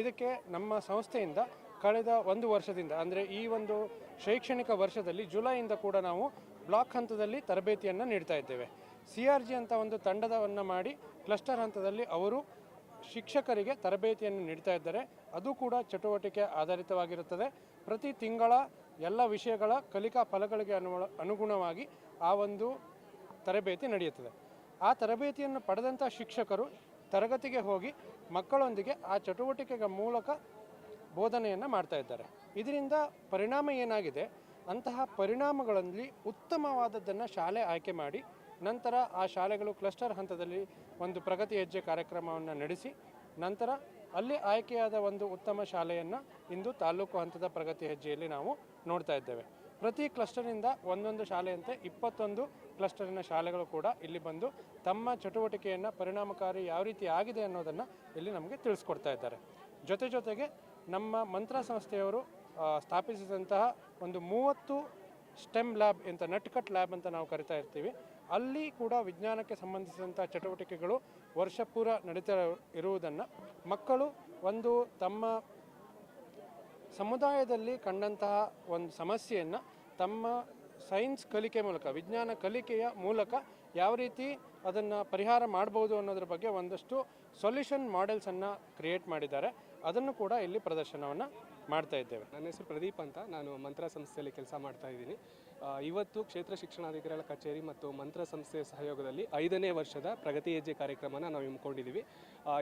ಇದಕ್ಕೆ ನಮ್ಮ ಸಂಸ್ಥೆಯಿಂದ ಕಳೆದ ಒಂದು ವರ್ಷದಿಂದ, ಅಂದರೆ ಈ ಒಂದು ಶೈಕ್ಷಣಿಕ ವರ್ಷದಲ್ಲಿ ಜುಲೈಯಿಂದ ಕೂಡ ನಾವು ಬ್ಲಾಕ್ ಹಂತದಲ್ಲಿ ತರಬೇತಿಯನ್ನು ನೀಡ್ತಾ ಇದ್ದೇವೆ. ಸಿ ಆರ್ ಜಿ ಅಂತ ಒಂದು ತಂಡದವನ್ನು ಮಾಡಿ ಕ್ಲಸ್ಟರ್ ಹಂತದಲ್ಲಿ ಅವರು ಶಿಕ್ಷಕರಿಗೆ ತರಬೇತಿಯನ್ನು ನೀಡ್ತಾ ಇದ್ದಾರೆ. ಅದು ಕೂಡ ಚಟುವಟಿಕೆ ಆಧಾರಿತವಾಗಿರುತ್ತದೆ. ಪ್ರತಿ ತಿಂಗಳ ಎಲ್ಲ ವಿಷಯಗಳ ಕಲಿಕಾ ಫಲಗಳಿಗೆ ಅನು ಅನುಗುಣವಾಗಿ ಆ ಒಂದು ತರಬೇತಿ ನಡೆಯುತ್ತದೆ. ಆ ತರಬೇತಿಯನ್ನು ಪಡೆದಂಥ ಶಿಕ್ಷಕರು ತರಗತಿಗೆ ಹೋಗಿ ಮಕ್ಕಳೊಂದಿಗೆ ಆ ಚಟುವಟಿಕೆಗಳ ಮೂಲಕ ಬೋಧನೆಯನ್ನು ಮಾಡ್ತಾ ಇದ್ದಾರೆ. ಇದರಿಂದ ಪರಿಣಾಮ ಏನಾಗಿದೆ? ಅಂತಹ ಪರಿಣಾಮಗಳಲ್ಲಿ ಉತ್ತಮವಾದದ್ದನ್ನು ಶಾಲೆ ಆಯ್ಕೆ ಮಾಡಿ, ನಂತರ ಆ ಶಾಲೆಗಳು ಕ್ಲಸ್ಟರ್ ಹಂತದಲ್ಲಿ ಒಂದು ಪ್ರಗತಿ ಹೆಜ್ಜೆ ಕಾರ್ಯಕ್ರಮವನ್ನು ನಡೆಸಿ, ನಂತರ ಅಲ್ಲಿ ಆಯ್ಕೆಯಾದ ಒಂದು ಉತ್ತಮ ಶಾಲೆಯನ್ನು ಇಂದು ತಾಲೂಕು ಹಂತದ ಪ್ರಗತಿ ಹೆಜ್ಜೆಯಲ್ಲಿ ನಾವು ನೋಡ್ತಾ ಇದ್ದೇವೆ. ಪ್ರತಿ ಕ್ಲಸ್ಟರ್ನಿಂದ ಒಂದೊಂದು ಶಾಲೆಯಂತೆ ಇಪ್ಪತ್ತೊಂದು ಕ್ಲಸ್ಟರಿನ ಶಾಲೆಗಳು ಕೂಡ ಇಲ್ಲಿ ಬಂದು ತಮ್ಮ ಚಟುವಟಿಕೆಯನ್ನು ಪರಿಣಾಮಕಾರಿ ಯಾವ ರೀತಿ ಆಗಿದೆ ಅನ್ನೋದನ್ನು ಇಲ್ಲಿ ನಮಗೆ ತಿಳಿಸ್ಕೊಡ್ತಾ ಇದ್ದಾರೆ. ಜೊತೆ ಜೊತೆಗೆ ನಮ್ಮ ಮಂತ್ರ ಸಂಸ್ಥೆಯವರು ಸ್ಥಾಪಿಸಿದಂತಹ ಒಂದು ಮೂವತ್ತು ಸ್ಟೆಮ್ ಲ್ಯಾಬ್ ಅಂತ ನಟ್ಕಟ್ ಲ್ಯಾಬ್ ಅಂತ ನಾವು ಕರಿತಾ ಇರ್ತೀವಿ. ಅಲ್ಲಿ ಕೂಡ ವಿಜ್ಞಾನಕ್ಕೆ ಸಂಬಂಧಿಸಿದಂಥ ಚಟುವಟಿಕೆಗಳು ವರ್ಷಪೂರ ನಡೀತಾ ಇರುವುದನ್ನು ಮಕ್ಕಳು ಒಂದು ತಮ್ಮ ಸಮುದಾಯದಲ್ಲಿ ಕಂಡಂತಹ ಒಂದು ಸಮಸ್ಯೆಯನ್ನು ತಮ್ಮ ಸೈನ್ಸ್ ಕಲಿಕೆ ಮೂಲಕ, ವಿಜ್ಞಾನ ಕಲಿಕೆಯ ಮೂಲಕ ಯಾವ ರೀತಿ ಅದನ್ನು ಪರಿಹಾರ ಮಾಡ್ಬೋದು ಅನ್ನೋದ್ರ ಬಗ್ಗೆ ಒಂದಷ್ಟು ಸೊಲ್ಯೂಷನ್ ಮಾಡೆಲ್ಸನ್ನು ಕ್ರಿಯೇಟ್ ಮಾಡಿದ್ದಾರೆ. ಅದನ್ನು ಕೂಡ ಇಲ್ಲಿ ಪ್ರದರ್ಶನವನ್ನು ಮಾಡ್ತಾ ಇದ್ದೇವೆ. ನನ್ನ ಹೆಸರು ಪ್ರದೀಪ್ ಅಂತ. ನಾನು ಮಂತ್ರ ಸಂಸ್ಥೆಯಲ್ಲಿ ಕೆಲಸ ಮಾಡ್ತಾ ಇದ್ದೀನಿ. ಇವತ್ತು ಕ್ಷೇತ್ರ ಶಿಕ್ಷಣಾಧಿಕಾರಿಗಳ ಕಚೇರಿ ಮತ್ತು ಮಂತ್ರ ಸಂಸ್ಥೆಯ ಸಹಯೋಗದಲ್ಲಿ ಐದನೇ ವರ್ಷದ ಪ್ರಗತಿ ಹೆಜ್ಜೆ ಕಾರ್ಯಕ್ರಮನ ನಾವು ಹಮ್ಮಿಕೊಂಡಿದ್ದೀವಿ.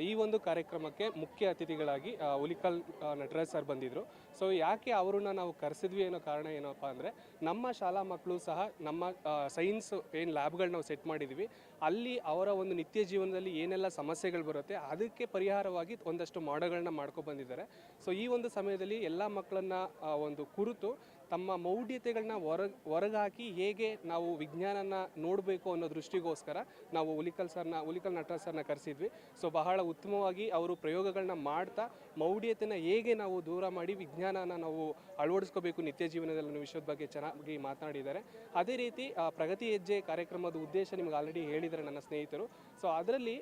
ಈ ಒಂದು ಕಾರ್ಯಕ್ರಮಕ್ಕೆ ಮುಖ್ಯ ಅತಿಥಿಗಳಾಗಿ ಹುಲಿಕಲ್ ನಟರಾಜ್ ಸರ್ ಬಂದಿದ್ದರು ಸೊ ಯಾಕೆ ಅವರನ್ನ ನಾವು ಕರೆಸಿದ್ವಿ ಅನ್ನೋ ಕಾರಣ ಏನಪ್ಪ ಅಂದರೆ, ನಮ್ಮ ಶಾಲಾ ಮಕ್ಕಳು ಸಹ ನಮ್ಮ ಸೈನ್ಸ್ ಏನು ಲ್ಯಾಬ್ಗಳು ನಾವು ಸೆಟ್ ಮಾಡಿದ್ದೀವಿ. ಅಲ್ಲಿ ಅವರ ಒಂದು ನಿತ್ಯ ಜೀವನದಲ್ಲಿ ಏನೆಲ್ಲ ಸಮಸ್ಯೆಗಳು ಬರುತ್ತೆ, ಅದಕ್ಕೆ ಪರಿಹಾರವಾಗಿ ಒಂದಷ್ಟು ಮಾಡಗಳನ್ನ ಮಾಡ್ಕೊ ಬಂದಿದ್ದಾರೆ. ಸೊ ಈ ಒಂದು ಸಮಯದಲ್ಲಿ ಎಲ್ಲ ಮಕ್ಕಳನ್ನ ಒಂದು ಕುರಿತು ತಮ್ಮ ಮೌಢ್ಯತೆಗಳನ್ನ ಹೊರ, ಹೊರಗಾಕಿ ಹೇಗೆ ನಾವು ವಿಜ್ಞಾನನ ನೋಡಬೇಕು ಅನ್ನೋ ದೃಷ್ಟಿಗೋಸ್ಕರ ನಾವು ಉಲಿಕಲ್ ಸರ್ನ, ಹುಲಿಕಲ್ ನಟರಾಜ್ ಸರ್ನ ಕರೆಸಿದ್ವಿ. ಸೊ ಬಹಳ ಉತ್ತಮವಾಗಿ ಅವರು ಪ್ರಯೋಗಗಳನ್ನ ಮಾಡ್ತಾ, ಮೌಢ್ಯತೆನ ಹೇಗೆ ನಾವು ದೂರ ಮಾಡಿ ವಿಜ್ಞಾನನ ನಾವು ಅಳವಡಿಸ್ಕೋಬೇಕು ನಿತ್ಯ ಜೀವನದಲ್ಲಿ ಅನ್ನೋ ವಿಷಯದ ಬಗ್ಗೆ ಚೆನ್ನಾಗಿ ಮಾತನಾಡಿದ್ದಾರೆ. ಅದೇ ರೀತಿ ಪ್ರಗತಿ ಹೆಜ್ಜೆ ಕಾರ್ಯಕ್ರಮದ ಉದ್ದೇಶ ನಿಮ್ಗೆ ಆಲ್ರೆಡಿ ಹೇಳಿದ್ದಾರೆ ನನ್ನ ಸ್ನೇಹಿತರು. ಸೊ ಅದರಲ್ಲಿ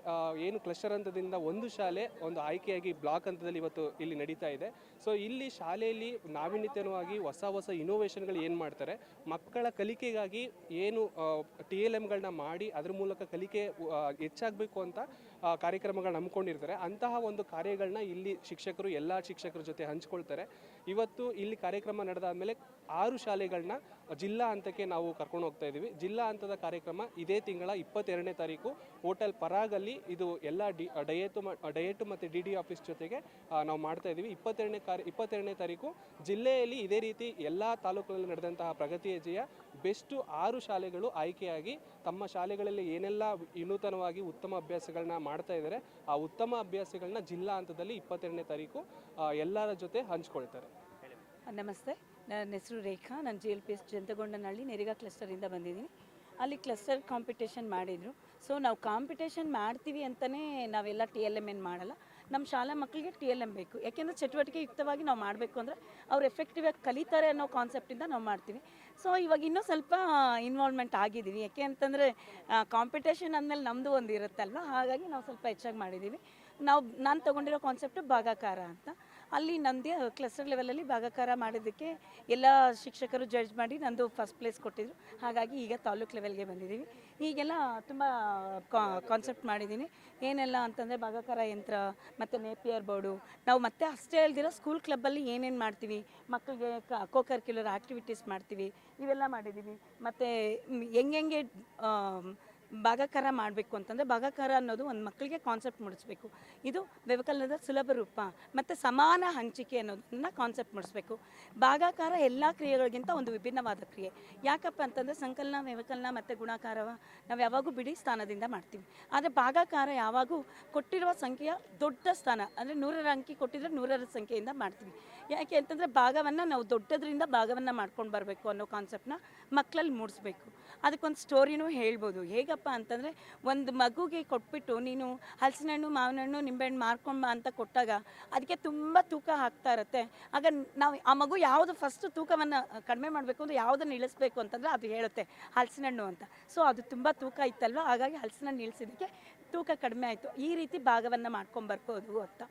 ಏನು ಕ್ಲಸ್ಟರ್ ಹಂತದಿಂದ ಒಂದು ಶಾಲೆ, ಒಂದು ಆಯ್ಕೆಯಾಗಿ ಬ್ಲಾಕ್ ಹಂತದಲ್ಲಿ ಇವತ್ತು ಇಲ್ಲಿ ನಡೀತಾ ಇದೆ. ಸೊ ಇಲ್ಲಿ ಶಾಲೆಯಲ್ಲಿ ನಾವೀನ್ಯತೆಯವಾಗಿ ಹೊಸ ಹೊಸ ಇನೋವೇಷನ್ಗಳು ಏನು ಮಾಡ್ತಾರೆ? ಮಕ್ಕಳ ಕಲಿಕೆಗಾಗಿ ಏನು ಟಿ ಎಲ್ ಎಮ್ಗಳನ್ನ ಮಾಡಿ ಅದ್ರ ಮೂಲಕ ಕಲಿಕೆ ಹೆಚ್ಚಾಗಬೇಕು ಅಂತ ಕಾರ್ಯಕ್ರಮಗಳನ್ನ ಹಮ್ಮಿಕೊಂಡಿರ್ತಾರೆ ಅಂತಹ ಒಂದು ಕಾರ್ಯಗಳನ್ನ ಇಲ್ಲಿ ಶಿಕ್ಷಕರು, ಎಲ್ಲ ಶಿಕ್ಷಕರ ಜೊತೆ ಹಂಚ್ಕೊಳ್ತಾರೆ. ಇವತ್ತು ಇಲ್ಲಿ ಕಾರ್ಯಕ್ರಮ ನಡೆದಾದ್ಮೇಲೆ ಆರು ಶಾಲೆಗಳನ್ನ ಜಿಲ್ಲಾ ಹಂತಕ್ಕೆ ನಾವು ಕರ್ಕೊಂಡು ಹೋಗ್ತಾ ಇದ್ದೀವಿ. ಜಿಲ್ಲಾ ಹಂತದ ಕಾರ್ಯಕ್ರಮ ಇದೇ ತಿಂಗಳ ಇಪ್ಪತ್ತೆರಡನೇ ತಾರೀಕು. ಹೋಟೆಲ್ ಪರಾಗಲ್ಲಿ ಇದು ಎಲ್ಲ ಡಿ, ಡಯೇಟು ಡಯೇಟು ಮತ್ತು ಡಿ ಡಿ ಆಫೀಸ್ ಜೊತೆಗೆ ನಾವು ಮಾಡ್ತಾ ಇದ್ದೀವಿ. ಇಪ್ಪತ್ತೆರಡನೇ ಕಾರ್ಯ ಇಪ್ಪತ್ತೆರಡನೇ ತಾರೀಕು. ಜಿಲ್ಲೆಯಲ್ಲಿ ಇದೇ ರೀತಿ ಎಲ್ಲ ತಾಲೂಕುಗಳಲ್ಲಿ ನಡೆದಂತಹ ಪ್ರಗತಿ ಹೆಜ್ಜೆಯ ಬೆಸ್ಟು ಆರು ಶಾಲೆಗಳು ಆಯ್ಕೆಯಾಗಿ ತಮ್ಮ ಶಾಲೆಗಳಲ್ಲಿ ಏನೆಲ್ಲ ವಿನೂತನವಾಗಿ ಉತ್ತಮ ಅಭ್ಯಾಸಗಳನ್ನ ಮಾಡ್ತಾ ಇದ್ದಾರೆ, ಆ ಉತ್ತಮ ಅಭ್ಯಾಸಗಳನ್ನ ಜಿಲ್ಲಾ ಹಂತದಲ್ಲಿ ಇಪ್ಪತ್ತೆರಡನೇ ತಾರೀಕು ಎಲ್ಲರ ಜೊತೆ ಹಂಚ್ಕೊಳ್ತಾರೆ. ನಮಸ್ತೆ, ನನ್ನ ಹೆಸರು ರೇಖಾ, ನಾನು G L P S Jantagondanahalli, Neriga ಕ್ಲಸ್ಟರಿಂದ ಬಂದಿದ್ದೀನಿ. ಅಲ್ಲಿ ಕ್ಲಸ್ಟರ್ ಕಾಂಪಿಟೇಷನ್ ಮಾಡಿದರು. ಸೊ ನಾವು ಕಾಂಪಿಟೇಷನ್ ಮಾಡ್ತೀವಿ ಅಂತಲೇ ನಾವೆಲ್ಲ ಟಿ ಎಲ್ ಎಂ ಏನು ಮಾಡಲ್ಲ. ನಮ್ಮ ಶಾಲಾ ಮಕ್ಕಳಿಗೆ ಟಿ ಎಲ್ ಎಂ ಬೇಕು. ಯಾಕೆಂದರೆ ಚಟುವಟಿಕೆ ಯುಕ್ತವಾಗಿ ನಾವು ಮಾಡಬೇಕು ಅಂದರೆ ಅವ್ರು ಎಫೆಕ್ಟಿವ್ ಆಗಿ ಕಲಿತಾರೆ ಅನ್ನೋ ಕಾನ್ಸೆಪ್ಟಿಂದ ನಾವು ಮಾಡ್ತೀವಿ. ಸೊ ಇವಾಗ ಇನ್ನೂ ಸ್ವಲ್ಪ ಇನ್ವಾಲ್ವ್ಮೆಂಟ್ ಆಗಿದ್ದೀವಿ. ಯಾಕೆ ಅಂತಂದರೆ ಕಾಂಪಿಟೇಷನ್ ಅಂದಮೇಲೆ ನಮ್ಮದು ಒಂದು ಇರುತ್ತಲ್ವ? ಹಾಗಾಗಿ ನಾವು ಸ್ವಲ್ಪ ಹೆಚ್ಚಾಗಿ ಮಾಡಿದ್ದೀವಿ. ನಾವು, ನಾನು ತೊಗೊಂಡಿರೋ ಕಾನ್ಸೆಪ್ಟು ಭಾಗಾಕಾರ ಅಂತ. ಅಲ್ಲಿ ನಂದೇ ಕ್ಲಸ್ಟರ್ ಲೆವೆಲಲ್ಲಿ ಭಾಗಾಕಾರ ಮಾಡಿದ್ದಕ್ಕೆ ಎಲ್ಲ ಶಿಕ್ಷಕರು ಜಡ್ಜ್ ಮಾಡಿ ನಂದು ಫಸ್ಟ್ ಪ್ಲೇಸ್ ಕೊಟ್ಟಿದ್ರು. ಹಾಗಾಗಿ ಈಗ ತಾಲೂಕ್ ಲೆವೆಲ್ಗೆ ಬಂದಿದ್ದೀವಿ. ಈಗೆಲ್ಲ ತುಂಬ ಕಾನ್ಸೆಪ್ಟ್ ಮಾಡಿದ್ದೀನಿ. ಏನೆಲ್ಲ ಅಂತಂದರೆ ಭಾಗಕರ ಯಂತ್ರ, ಮತ್ತು ನೇಪಿಯರ್ ಬೋರ್ಡು. ನಾವು ಮತ್ತೆ ಅಷ್ಟೇ ಹೇಳ್ದಿರೋ ಸ್ಕೂಲ್ ಕ್ಲಬ್ಬಲ್ಲಿ ಏನೇನು ಮಾಡ್ತೀವಿ? ಮಕ್ಕಳಿಗೆ ಕೋ ಕರ್ಕ್ಯುಲರ್ ಆ್ಯಕ್ಟಿವಿಟೀಸ್ ಮಾಡ್ತೀವಿ. ಇವೆಲ್ಲ ಮಾಡಿದ್ದೀವಿ ಮತ್ತು ಹೆಂಗೆ ಭಾಗಾಕಾರ ಮಾಡಬೇಕು ಅಂತಂದರೆ ಭಾಗಾಕಾರ ಅನ್ನೋದು ಒಂದು ಮಕ್ಕಳಿಗೆ ಕಾನ್ಸೆಪ್ಟ್ ಮುಡಿಸ್ಬೇಕು. ಇದು ವ್ಯವಕಲನದ ಸುಲಭ ರೂಪ ಮತ್ತು ಸಮಾನ ಹಂಚಿಕೆ ಅನ್ನೋದನ್ನ ಕಾನ್ಸೆಪ್ಟ್ ಮುಡಿಸ್ಬೇಕು. ಭಾಗಾಕಾರ ಎಲ್ಲ ಕ್ರಿಯೆಗಳಿಗಿಂತ ಒಂದು ವಿಭಿನ್ನವಾದ ಕ್ರಿಯೆ. ಯಾಕಪ್ಪ ಅಂತಂದರೆ ಸಂಕಲನ ವ್ಯವಕಲನ ಮತ್ತು ಗುಣಾಕಾರ ನಾವು ಯಾವಾಗೂ ಬಿಡಿ ಸ್ಥಾನದಿಂದ ಮಾಡ್ತೀವಿ. ಆದರೆ ಭಾಗಾಕಾರ ಯಾವಾಗೂ ಕೊಟ್ಟಿರುವ ಸಂಖ್ಯೆಯ ದೊಡ್ಡ ಸ್ಥಾನ, ಅಂದರೆ ನೂರರ ಅಂಕಿ ಕೊಟ್ಟಿದ್ರೆ ನೂರರ ಸಂಖ್ಯೆಯಿಂದ ಮಾಡ್ತೀವಿ. ಯಾಕೆ ಅಂತಂದರೆ ಭಾಗವನ್ನು ನಾವು ದೊಡ್ಡದ್ರಿಂದ ಭಾಗವನ್ನು ಮಾಡ್ಕೊಂಡು ಬರಬೇಕು ಅನ್ನೋ ಕಾನ್ಸೆಪ್ಟ್ನ ಮಕ್ಕಳಲ್ಲಿ ಮೂಡಿಸ್ಬೇಕು. ಅದಕ್ಕೊಂದು ಸ್ಟೋರಿನೂ ಹೇಳ್ಬೋದು. ಹೇಗಪ್ಪ ಅಂತಂದರೆ ಒಂದು ಮಗುಗೆ ಕೊಟ್ಬಿಟ್ಟು ನೀನು ಹಲಸಿನ ಹಣ್ಣು ಮಾವಿನ ಹಣ್ಣು ನಿಂಬೆಹಣ್ಣು ಮಾರ್ಕೊಂಬ ಅಂತ ಕೊಟ್ಟಾಗ ಅದಕ್ಕೆ ತುಂಬ ತೂಕ ಹಾಕ್ತಾ ಇರುತ್ತೆ. ಆಗ ನಾವು ಆ ಮಗು ಯಾವುದು ಫಸ್ಟ್ ತೂಕವನ್ನು ಕಡಿಮೆ ಮಾಡಬೇಕು ಅಂದರೆ ಯಾವುದನ್ನು ಇಳಿಸ್ಬೇಕು ಅಂತಂದರೆ ಅದು ಹೇಳುತ್ತೆ ಹಲಸಿನ ಹಣ್ಣು ಅಂತ. ಸೊ ಅದು ತುಂಬ ತೂಕ ಇತ್ತಲ್ವ? ಹಾಗಾಗಿ ಹಲಸಿನ ಹಣ್ಣು ಇಳಿಸಿದ್ದಕ್ಕೆ ತೂಕ ಕಡಿಮೆ ಆಯಿತು. ಈ ರೀತಿ ಭಾಗವನ್ನು ಮಾಡ್ಕೊಂಬರ್ಬೋದು ಅಂತ.